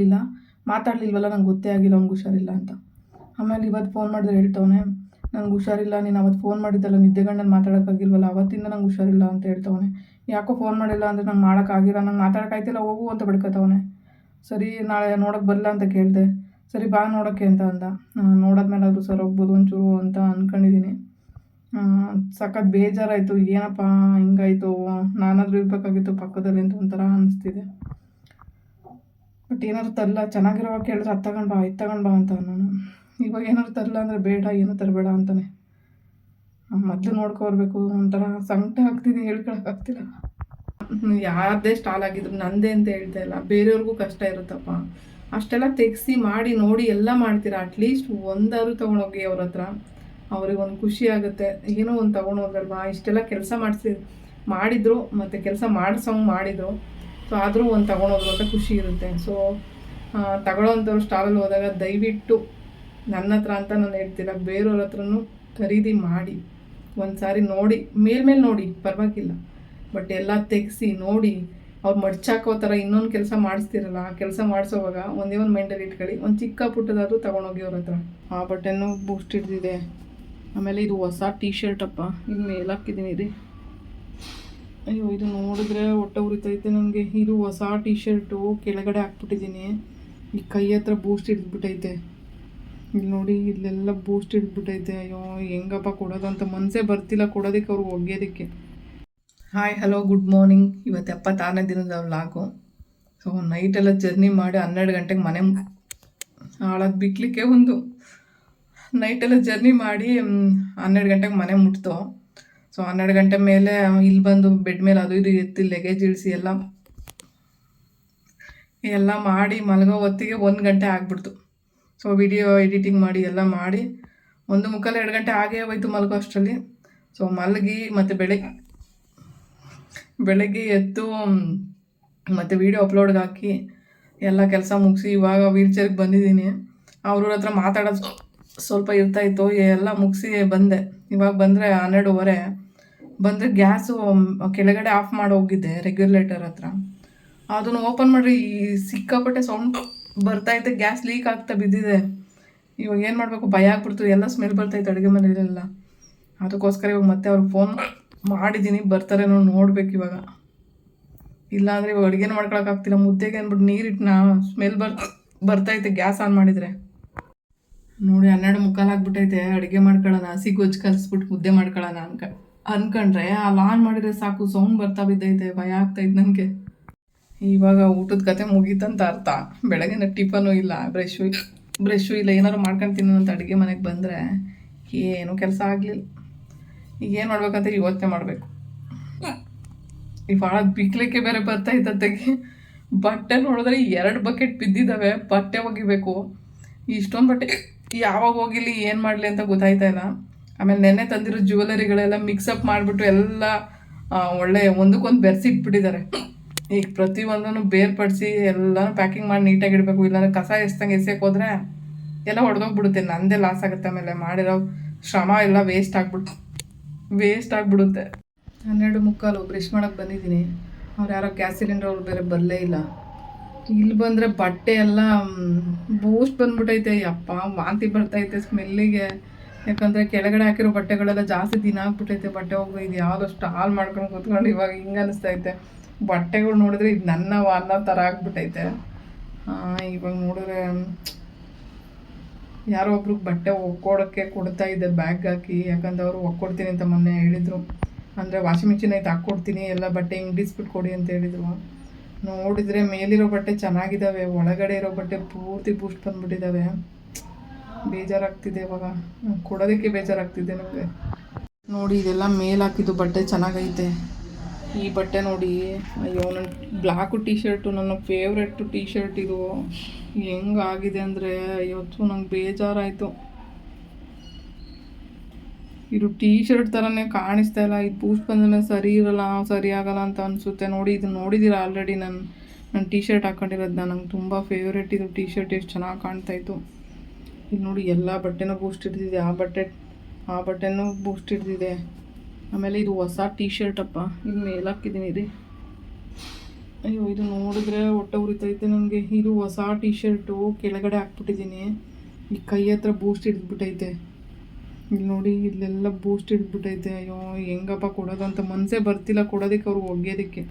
ಮಾತಾಡಲಿಲ್ಲ ಮಾತಾಡಲಿಲ್ವಲ್ಲ, ನಂಗೆ ಗೊತ್ತೇ ಆಗಿಲ್ಲ, ಅವ್ನಿಗೆ ಹುಷಾರಿಲ್ಲ ಅಂತ. ಆಮೇಲೆ ಇವತ್ತು ಫೋನ್ ಮಾಡಿದ್ರೆ ಹೇಳ್ತವನೆ, ನಂಗೆ ಹುಷಾರಿಲ್ಲ, ನೀನು ಅವತ್ತು ಫೋನ್ ಮಾಡಿದ್ದಲ್ಲ ನಿದ್ದೆಗಣ್ಣಲ್ಲಿ ಮಾತಾಡೋಕ್ಕಾಗಿಲ್ವಲ್ಲ ಅವತ್ತಿಂದ ನಂಗೆ ಹುಷಾರಿಲ್ಲ, ಅಂತ ಹೇಳ್ತವನೆ. ಯಾಕೋ ಫೋನ್ ಮಾಡಿಲ್ಲ ಅಂದರೆ ನಂಗೆ ಮಾಡೋಕ್ಕಾಗಿಲ್ಲ ನಂಗೆ ಮಾತಾಡೋಕ್ಕಾಯ್ತಿಲ್ಲ ಹೋಗು ಅಂತ ಬಿಡ್ಕೊತವನೆ. ಸರಿ, ನಾಳೆ ನೋಡೋಕೆ ಬರಲ್ಲ ಅಂತ ಕೇಳಿದೆ. ಸರಿ, ಬಾ ನೋಡೋಕ್ಕೆ ಅಂತ ಅಂದ. ನೋಡೋದ್ಮೇಲೆ ಅದು ಸರ್ ಹೋಗ್ಬೋದು ಒಂಚೂರು ಅಂತ ಅಂದ್ಕೊಂಡಿದ್ದೀನಿ ಸಖತ್ ಬೇಜಾರಾಯಿತು, ಏನಪ್ಪ, ಹಿಂಗಾಯಿತು, ನಾನಾದರೂ ಇರಬೇಕಾಗಿತ್ತು ಪಕ್ಕದಲ್ಲಿ, ಅಂತ ಒಂಥರ ಅನಿಸ್ತಿದೆ. ಬಟ್ ಏನಾದ್ರು ತರಲ್ಲ ಚೆನ್ನಾಗಿರೋವಾಗ ಕೇಳಿದ್ರೆ ಅದು ತಗೊಂಡು ಬಾ, ಇದು ತಗೊಂಡು ಬಾ ಅಂತ ನಾನು ಇವಾಗ ಏನಾದ್ರು ತರಲ್ಲ ಅಂದರೆ ಬೇಡ, ಏನೂ ತರಬೇಡ ಅಂತಾನೆ. ಮೊದಲು ನೋಡ್ಕೊಬರ್ಬೇಕು ಒಂಥರ ಸಂಕಟ ಆಗ್ತಿದೆ ಹೇಳ್ಕೊಳಕ್ಕಾಗ್ತಿಲ್ಲ ಯಾರದೇ ಸ್ಟಾಲ್ ಆಗಿದ್ರು ನಂದೇ ಅಂತ ಹೇಳ್ತಾ ಇಲ್ಲ. ಬೇರೆಯವ್ರಿಗೂ ಕಷ್ಟ ಇರುತ್ತಪ್ಪ. ಅಷ್ಟೆಲ್ಲ ತೆಗ್ಸಿ ಮಾಡಿ, ನೋಡಿ ಎಲ್ಲ ಮಾಡ್ತೀರಾ? ಅಟ್ಲೀಸ್ಟ್ ಒಂದಾದ್ರು ತೊಗೊಂಡೋಗಿ ಅವ್ರ ಹತ್ರ. ಅವ್ರಿಗೆ ಒಂದು ಖುಷಿ ಆಗುತ್ತೆ. ಏನೋ ಒಂದು ತೊಗೊಂಡೋಗಲ್ವಾ ಇಷ್ಟೆಲ್ಲ ಕೆಲಸ ಮಾಡಿಸಿ, ಮಾಡಿದ್ರು, ಮತ್ತು ಕೆಲಸ ಮಾಡಿಸೋಂಗೆ ಮಾಡಿದರು. ಸೊ ಆದರೂ ಒಂದು ತೊಗೊಂಡೋದ್ರು ಖುಷಿ ಇರುತ್ತೆ. ಸೊ ತಗೊಳ್ಳೋವಂಥವ್ರು ಸ್ಟಾಲಲ್ಲಿ ಹೋದಾಗ ದಯವಿಟ್ಟು ನನ್ನ ಹತ್ರ ಅಂತ ನಾನು ಹೇಳ್ತೀರ ಬೇರೆಯವ್ರ ಹತ್ರನೂ ಖರೀದಿ ಮಾಡಿ ಒಂದು ಸಾರಿ ನೋಡಿ ಮೇಲ್ಮೇಲೆ ನೋಡಿ, ಪರವಾಗಿಲ್ಲ. ಬಟ್ ಎಲ್ಲ ತೆಗೆಸಿ ನೋಡಿ, ಅವ್ರು ಮಡ್ಚಾಕೋ ಥರ ಇನ್ನೊಂದು ಕೆಲಸ ಮಾಡಿಸ್ತಿರಲ್ಲ, ಆ ಕೆಲಸ ಮಾಡಿಸೋವಾಗ ಒಂದೇ ಒಂದು ಮೈಂಡಲ್ಲಿ ಇಟ್ಕೊಳ್ಳಿ, ಒಂದು ಚಿಕ್ಕ ಪುಟ್ಟದಾದರೂ ತೊಗೊಂಡೋಗಿ ಅವ್ರ ಹತ್ರ. ಆ ಬಟ್ಟೆನೂ ಬೂಸ್ಟ್ ಹಿಡ್ದಿದೆ. ಆಮೇಲೆ ಇದು ಹೊಸ ಟೀ ಶರ್ಟಪ್ಪ ಅಪ್ಪ ಇಲ್ಲಿ ಮೇಲೆ ಹಾಕಿದ್ದೀನಿ ರೀ. ಅಯ್ಯೋ, ಇದು ನೋಡಿದ್ರೆ ಹೊಟ್ಟೆ ಉರಿತೈತೆ ನನಗೆ. ಇದು ಹೊಸ ಟೀ ಶರ್ಟು ಕೆಳಗಡೆ ಹಾಕ್ಬಿಟ್ಟಿದ್ದೀನಿ. ಈ ಕೈ ಹತ್ರ ಬೂಸ್ಟ್ ಹಿಡಿದ್ಬಿಟ್ಟೈತೆ. ಇಲ್ಲಿ ನೋಡಿ, ಇಲ್ಲೆಲ್ಲ ಬೂಸ್ಟ್ ಹಿಡಿದ್ಬಿಟ್ಟೈತೆ. ಅಯ್ಯೋ, ಹೆಂಗಪ್ಪ ಕೊಡೋದು ಅಂತ ಮನಸ್ಸೇ ಬರ್ತಿಲ್ಲ ಕೊಡೋದಕ್ಕೆ ಅವ್ರಿಗೆ ಒಗ್ಯೋದಕ್ಕೆ ಹಾಯ್ ಹಲೋ ಗುಡ್ ಮಾರ್ನಿಂಗ್ ಇವತ್ತು ಎಪ್ಪತ್ತಾರನೇ ದಿನದ ಲಾಕು ಸೊ ನೈಟೆಲ್ಲ ಜರ್ನಿ ಮಾಡಿ ಹನ್ನೆರಡು ಗಂಟೆಗೆ ಮನೆ ಹಾಳಾಗಿ ಬಿಕ್ಲಿಕ್ಕೆ ಒಂದು ನೈಟೆಲ್ಲ ಜರ್ನಿ ಮಾಡಿ ಹನ್ನೆರಡು ಗಂಟೆಗೆ ಮನೆ ಮುಟ್ತು. ಸೊ ಹನ್ನೆರಡು ಗಂಟೆ ಮೇಲೆ ಇಲ್ಲಿ ಬಂದು ಬೆಡ್ ಮೇಲೆ ಅದು ಇದು ಎತ್ತಿ ಲಗೇಜ್ ಇಳಿಸಿ ಎಲ್ಲ ಎಲ್ಲ ಮಾಡಿ ಮಲಗೋ ಹೊತ್ತಿಗೆ ಒಂದು ಗಂಟೆ ಆಗ್ಬಿಡ್ತು. ಸೊ ವಿಡಿಯೋ ಎಡಿಟಿಂಗ್ ಮಾಡಿ ಎಲ್ಲ ಮಾಡಿ, ಒಂದು ಮುಕ್ಕಾಲು ಎರಡು ಗಂಟೆ ಆಗೇ ಹೋಯ್ತು ಮಲಗೋ ಅಷ್ಟರಲ್ಲಿ. ಸೊ ಮಲಗಿ ಮತ್ತು ಬೆಳಗ್ಗೆ ಬೆಳಗ್ಗೆ ಎದ್ದು, ಮತ್ತು ವೀಡಿಯೋ ಅಪ್ಲೋಡ್ಗೆ ಹಾಕಿ ಎಲ್ಲ ಕೆಲಸ ಮುಗಿಸಿ ಇವಾಗ ವೀಲ್ ಚೇರ್ಗೆ ಬಂದಿದ್ದೀನಿ. ಅವ್ರ ಹತ್ರ ಮಾತಾಡೋದು ಸ್ವಲ್ಪ ಇರ್ತಾಯಿತ್ತು ಎಲ್ಲ ಮುಗಿಸಿ ಬಂದೆ. ಇವಾಗ ಬಂದರೆ ಹನ್ನೆರಡುವರೆ. ಬಂದರೆ ಗ್ಯಾಸು ಕೆಳಗಡೆ ಆಫ್ ಮಾಡಿ ಹೋಗಿದ್ದೆ ರೆಗ್ಯುಲೇಟರ್ ಹತ್ರ. ಅದನ್ನು ಓಪನ್ ಮಾಡಿ ಸಿಕ್ಕಾಪಟ್ಟೆ ಸೌಂಡ್ ಬರ್ತೈತೆ ಗ್ಯಾಸ್ ಲೀಕ್ ಆಗ್ತಾ ಬಿದ್ದಿದೆ. ಇವಾಗ ಏನು ಮಾಡಬೇಕು, ಭಯ ಆಗ್ಬಿಡ್ತು, ಎಲ್ಲ ಸ್ಮೆಲ್ ಬರ್ತೈತೆ ಅಡುಗೆ ಮನೆಯಲ್ಲೆಲ್ಲ. ಅದಕ್ಕೋಸ್ಕರ ಇವಾಗ ಮತ್ತೆ ಅವ್ರಿಗೆ ಫೋನ್ ಮಾಡಿದ್ದೀನಿ ಬರ್ತಾರೇನೋ ನೋಡ್ಬೇಕು ಇವಾಗ. ಇಲ್ಲಾಂದರೆ ಇವಾಗ ಅಡುಗೆನೂ ಮಾಡ್ಕೊಳಕ್ಕಾಗ್ತಿಲ್ಲ ಮುದ್ದೆಗೆ ಅಂದ್ಬಿಟ್ಟು ನೀರಿಟ್ಟು ನಾ ಸ್ಮೆಲ್ ಬರ್ ಬರ್ತೈತೆ ಗ್ಯಾಸ್ ಆನ್ ಮಾಡಿದರೆ. ನೋಡಿ ಹನ್ನೆರಡು ಮುಕ್ಕಾಲು ಆಗ್ಬಿಟ್ಟೈತೆ, ಅಡುಗೆ ಮಾಡ್ಕೊಳ್ಳೋಣ ಹಸಿ ಗೊಜ್ಜು ಕಲಿಸ್ಬಿಟ್ಟು ಮುದ್ದೆ ಮಾಡ್ಕೊಳ್ಳೋಣ ಅನ್ಕ, ಅನ್ಕೊಂಡ್ರೆ ಅಲ್ಲಿ ಆನ್ ಮಾಡಿದ್ರೆ ಸಾಕು, ಸೌಂಡ್ ಬರ್ತಾ ಬಿದ್ದೈತೆ, ಭಯ ಆಗ್ತೈತೆ ನನಗೆ. ಇವಾಗ ಊಟದ ಕತೆ ಮುಗೀತಂತ ಅರ್ಥ. ಬೆಳಗಿನ ಟಿಫನು ಇಲ್ಲ, ಬ್ರಷು ಬ್ರಷು ಇಲ್ಲ ಏನಾದ್ರು ಮಾಡ್ಕೊಂಡು ಅಂತ ಅಡುಗೆ ಮನೆಗೆ ಬಂದರೆ ಏನೂ ಕೆಲಸ ಆಗಲಿಲ್ಲ. ಈಗ ಏನು ಮಾಡ್ಬೇಕಂತ ಯೋಚನೆ ಮಾಡಬೇಕು. ಈ ಭಾಳ ಬಿಕ್ಲಿಕ್ಕೆ ಬೇರೆ ಬರ್ತೈತತ್ತೆಗೆ ಬಟ್ಟೆ ನೋಡಿದ್ರೆ ಎರಡು ಬಕೆಟ್ ಬಿದ್ದಿದ್ದಾವೆ ಬಟ್ಟೆ ಒಗಿಬೇಕು. ಇಷ್ಟೊಂದು ಬಟ್ಟೆ ಯಾವಾಗ ಹೋಗಿಲಿ, ಏನು ಮಾಡಲಿ ಅಂತ ಗೊತ್ತಾಯ್ತಾ ಇಲ್ಲ. ಆಮೇಲೆ ನೆನ್ನೆ ತಂದಿರೋ ಜ್ಯುವೆಲರಿಗಳೆಲ್ಲ ಮಿಕ್ಸಪ್ ಮಾಡಿಬಿಟ್ಟು ಎಲ್ಲ ಒಳ್ಳೆ ಒಂದಕ್ಕೊಂದು ಬೆರೆಸಿಟ್ಬಿಟ್ಟಿದ್ದಾರೆ ಈಗ ಪ್ರತಿಯೊಂದನ್ನು ಬೇರ್ಪಡಿಸಿ ಎಲ್ಲನೂ ಪ್ಯಾಕಿಂಗ್ ಮಾಡಿ ನೀಟಾಗಿ ಇಡಬೇಕು, ಇಲ್ಲಾಂದ್ರೆ ಕಸ ಎಸ್ದಂಗೆ ಎಸೆಯಕ್ಕೆ ಹೋದ್ರೆ ಎಲ್ಲ ಹೊಡೆದೋಗ್ಬಿಡುತ್ತೆ ನಂದೇ ಲಾಸ್ ಆಗುತ್ತೆ ಆಮೇಲೆ ಮಾಡಿರೋ ಶ್ರಮ ಎಲ್ಲ ವೇಸ್ಟ್ ಆಗ್ಬಿಟ್ಟು ವೇಸ್ಟ್ ಆಗಿಬಿಡುತ್ತೆ. ಹನ್ನೆರಡು ಮುಕ್ಕಾಲು ಬ್ರಷ್ ಮಾಡೋಕ್ಕೆ ಬಂದಿದ್ದೀನಿ. ಅವ್ರು ಯಾರೋ ಗ್ಯಾಸ್ ಸಿಲಿಂಡರ್ ಅವ್ರು ಬೇರೆ ಬರಲೇ ಇಲ್ಲ. ಇಲ್ಲಿ ಬಂದರೆ ಬಟ್ಟೆ ಎಲ್ಲ ಬೂಸ್ಟ್ ಬಂದ್ಬಿಟ್ಟೈತೆ ಅಪ್ಪ ವಾಂತಿ ಬರ್ತೈತೆ ಸ್ಮೆಲ್ಲಿಗೆ. ಯಾಕಂದರೆ ಕೆಳಗಡೆ ಹಾಕಿರೋ ಬಟ್ಟೆಗಳೆಲ್ಲ ಜಾಸ್ತಿ ದಿನ ಆಗ್ಬಿಟ್ಟೈತೆ ಬಟ್ಟೆ ಹೋಗಿ ಇದು ಯಾವುದಷ್ಟು ಹಾಳು ಮಾಡ್ಕೊಂಡು ಕೂತ್ಕೊಂಡು ಇವಾಗ ಹಿಂಗೆ ಅನಿಸ್ತೈತೆ. ಬಟ್ಟೆಗಳು ನೋಡಿದ್ರೆ ಇದು ನನ್ನ ಅನ್ನೋ ಥರ ಆಗ್ಬಿಟ್ಟೈತೆ ಇವಾಗ ನೋಡಿದ್ರೆ ಯಾರೋ ಒಬ್ರಿಗೆ ಬಟ್ಟೆ ಒಕ್ಕೊಡೋಕ್ಕೆ ಕೊಡ್ತಾ ಇದ್ದೆ ಬ್ಯಾಗ್ ಹಾಕಿ. ಯಾಕಂದ್ರೆ ಅವರು ಒಕ್ಕೊಡ್ತೀನಿ ಅಂತ ಮೊನ್ನೆ ಹೇಳಿದರು. ಅಂದರೆ ವಾಷಿಂಗ್ ಮಿಷಿನ್ ಐತೆ ಹಾಕ್ಕೊಡ್ತೀನಿ, ಎಲ್ಲ ಬಟ್ಟೆ ಇಂಗ್ಡಿಸ್ಬಿಟ್ಟು ಕೊಡಿ ಅಂತ ಹೇಳಿದರು. ನೋಡಿದರೆ ಮೇಲಿರೋ ಬಟ್ಟೆ ಚೆನ್ನಾಗಿದ್ದಾವೆ ಒಳಗಡೆ ಇರೋ ಬಟ್ಟೆ ಪೂರ್ತಿ ಬೂಸ್ಟ್ ಬಂದ್ಬಿಟ್ಟಿದ್ದಾವೆ ಬೇಜಾರಾಗ್ತಿದೆ ಇವಾಗ. ಕೊಡೋದಕ್ಕೆ ಬೇಜಾರಾಗ್ತಿದೆ ನನಗೆ ನೋಡಿ, ಇದೆಲ್ಲ ಮೇಲ್ ಹಾಕಿದ್ದು ಬಟ್ಟೆ ಚೆನ್ನಾಗೈತೆ. ಈ ಬಟ್ಟೆ ನೋಡಿ, ಅಯ್ಯೋ ನನ್ನ ಬ್ಲ್ಯಾಕು ಟೀ ಶರ್ಟು ನನ್ನ ಫೇವ್ರೆಟ್ ಟೀ ಶರ್ಟ್ ಇದು. ಹೆಂಗಾಗಿದೆ ಅಂದರೆ, ಇವತ್ತು ನಂಗೆ ಬೇಜಾರಾಯಿತು. ಇದು ಟೀ ಶರ್ಟ್ ಥರನೇ ಕಾಣಿಸ್ತಾ ಇಲ್ಲ. ಇದು ಬೂಸ್ಟ್ ಬಂದಮೇಲೆ ಸರಿ ಇರಲ್ಲ, ಸರಿ ಆಗಲ್ಲ ಅಂತ ಅನಿಸುತ್ತೆ. ನೋಡಿ ಇದು ನೋಡಿದ್ದೀರಾ ಆಲ್ರೆಡಿ ನಾನು ನಾನು ಟೀ ಶರ್ಟ್ ಹಾಕೊಂಡಿರೋದನ್ನ ನಂಗೆ ತುಂಬ ಫೇವ್ರೇಟ್ ಇದು ಟೀ ಶರ್ಟ್ ಎಷ್ಟು ಚೆನ್ನಾಗಿ ಕಾಣ್ತಾ ಇತ್ತು. ಇಲ್ಲಿ ನೋಡಿ, ಎಲ್ಲ ಬಟ್ಟೆನೂ ಬೂಸ್ಟ್ ಹಿಡ್ದಿದೆ. ಆ ಬಟ್ಟೆ, ಆ ಬಟ್ಟೆನೂ ಬೂಸ್ಟ್ ಹಿಡ್ದಿದೆ. ಆಮೇಲೆ ಇದು ಹೊಸ ಟೀ ಶರ್ಟ್ ಅಪ್ಪ. ಮೇಲಾಕಿದ್ದೀನಿ ಮೇಲೆ ಹಾಕಿದ್ದೀನಿ ರೀ ಅಯ್ಯೋ, ಇದು ನೋಡಿದ್ರೆ ಹೊಟ್ಟೆ ಉರಿತೈತೆ ನನಗೆ. ಇದು ಹೊಸ ಟೀ ಶರ್ಟು ಕೆಳಗಡೆ ಹಾಕ್ಬಿಟ್ಟಿದ್ದೀನಿ ಈ ಕೈ ಹತ್ರ ಬೂಸ್ಟ್ ಹಿಡಿದ್ಬಿಟ್ಟೈತೆ ಇಲ್ಲಿ ನೋಡಿ, ಇಲ್ಲೆಲ್ಲ ಬೂಸ್ಟ್ ಇಟ್ಬಿಟ್ಟೈತೆ ಅಯ್ಯೋ, ಹೆಂಗಪ್ಪ ಕೊಡೋದಂತ ಮನಸ್ಸೇ ಬರ್ತಿಲ್ಲ ಕೊಡೋದಕ್ಕೆ ಅವ್ರು ಒಗ್ಯೋದಕ್ಕೆ.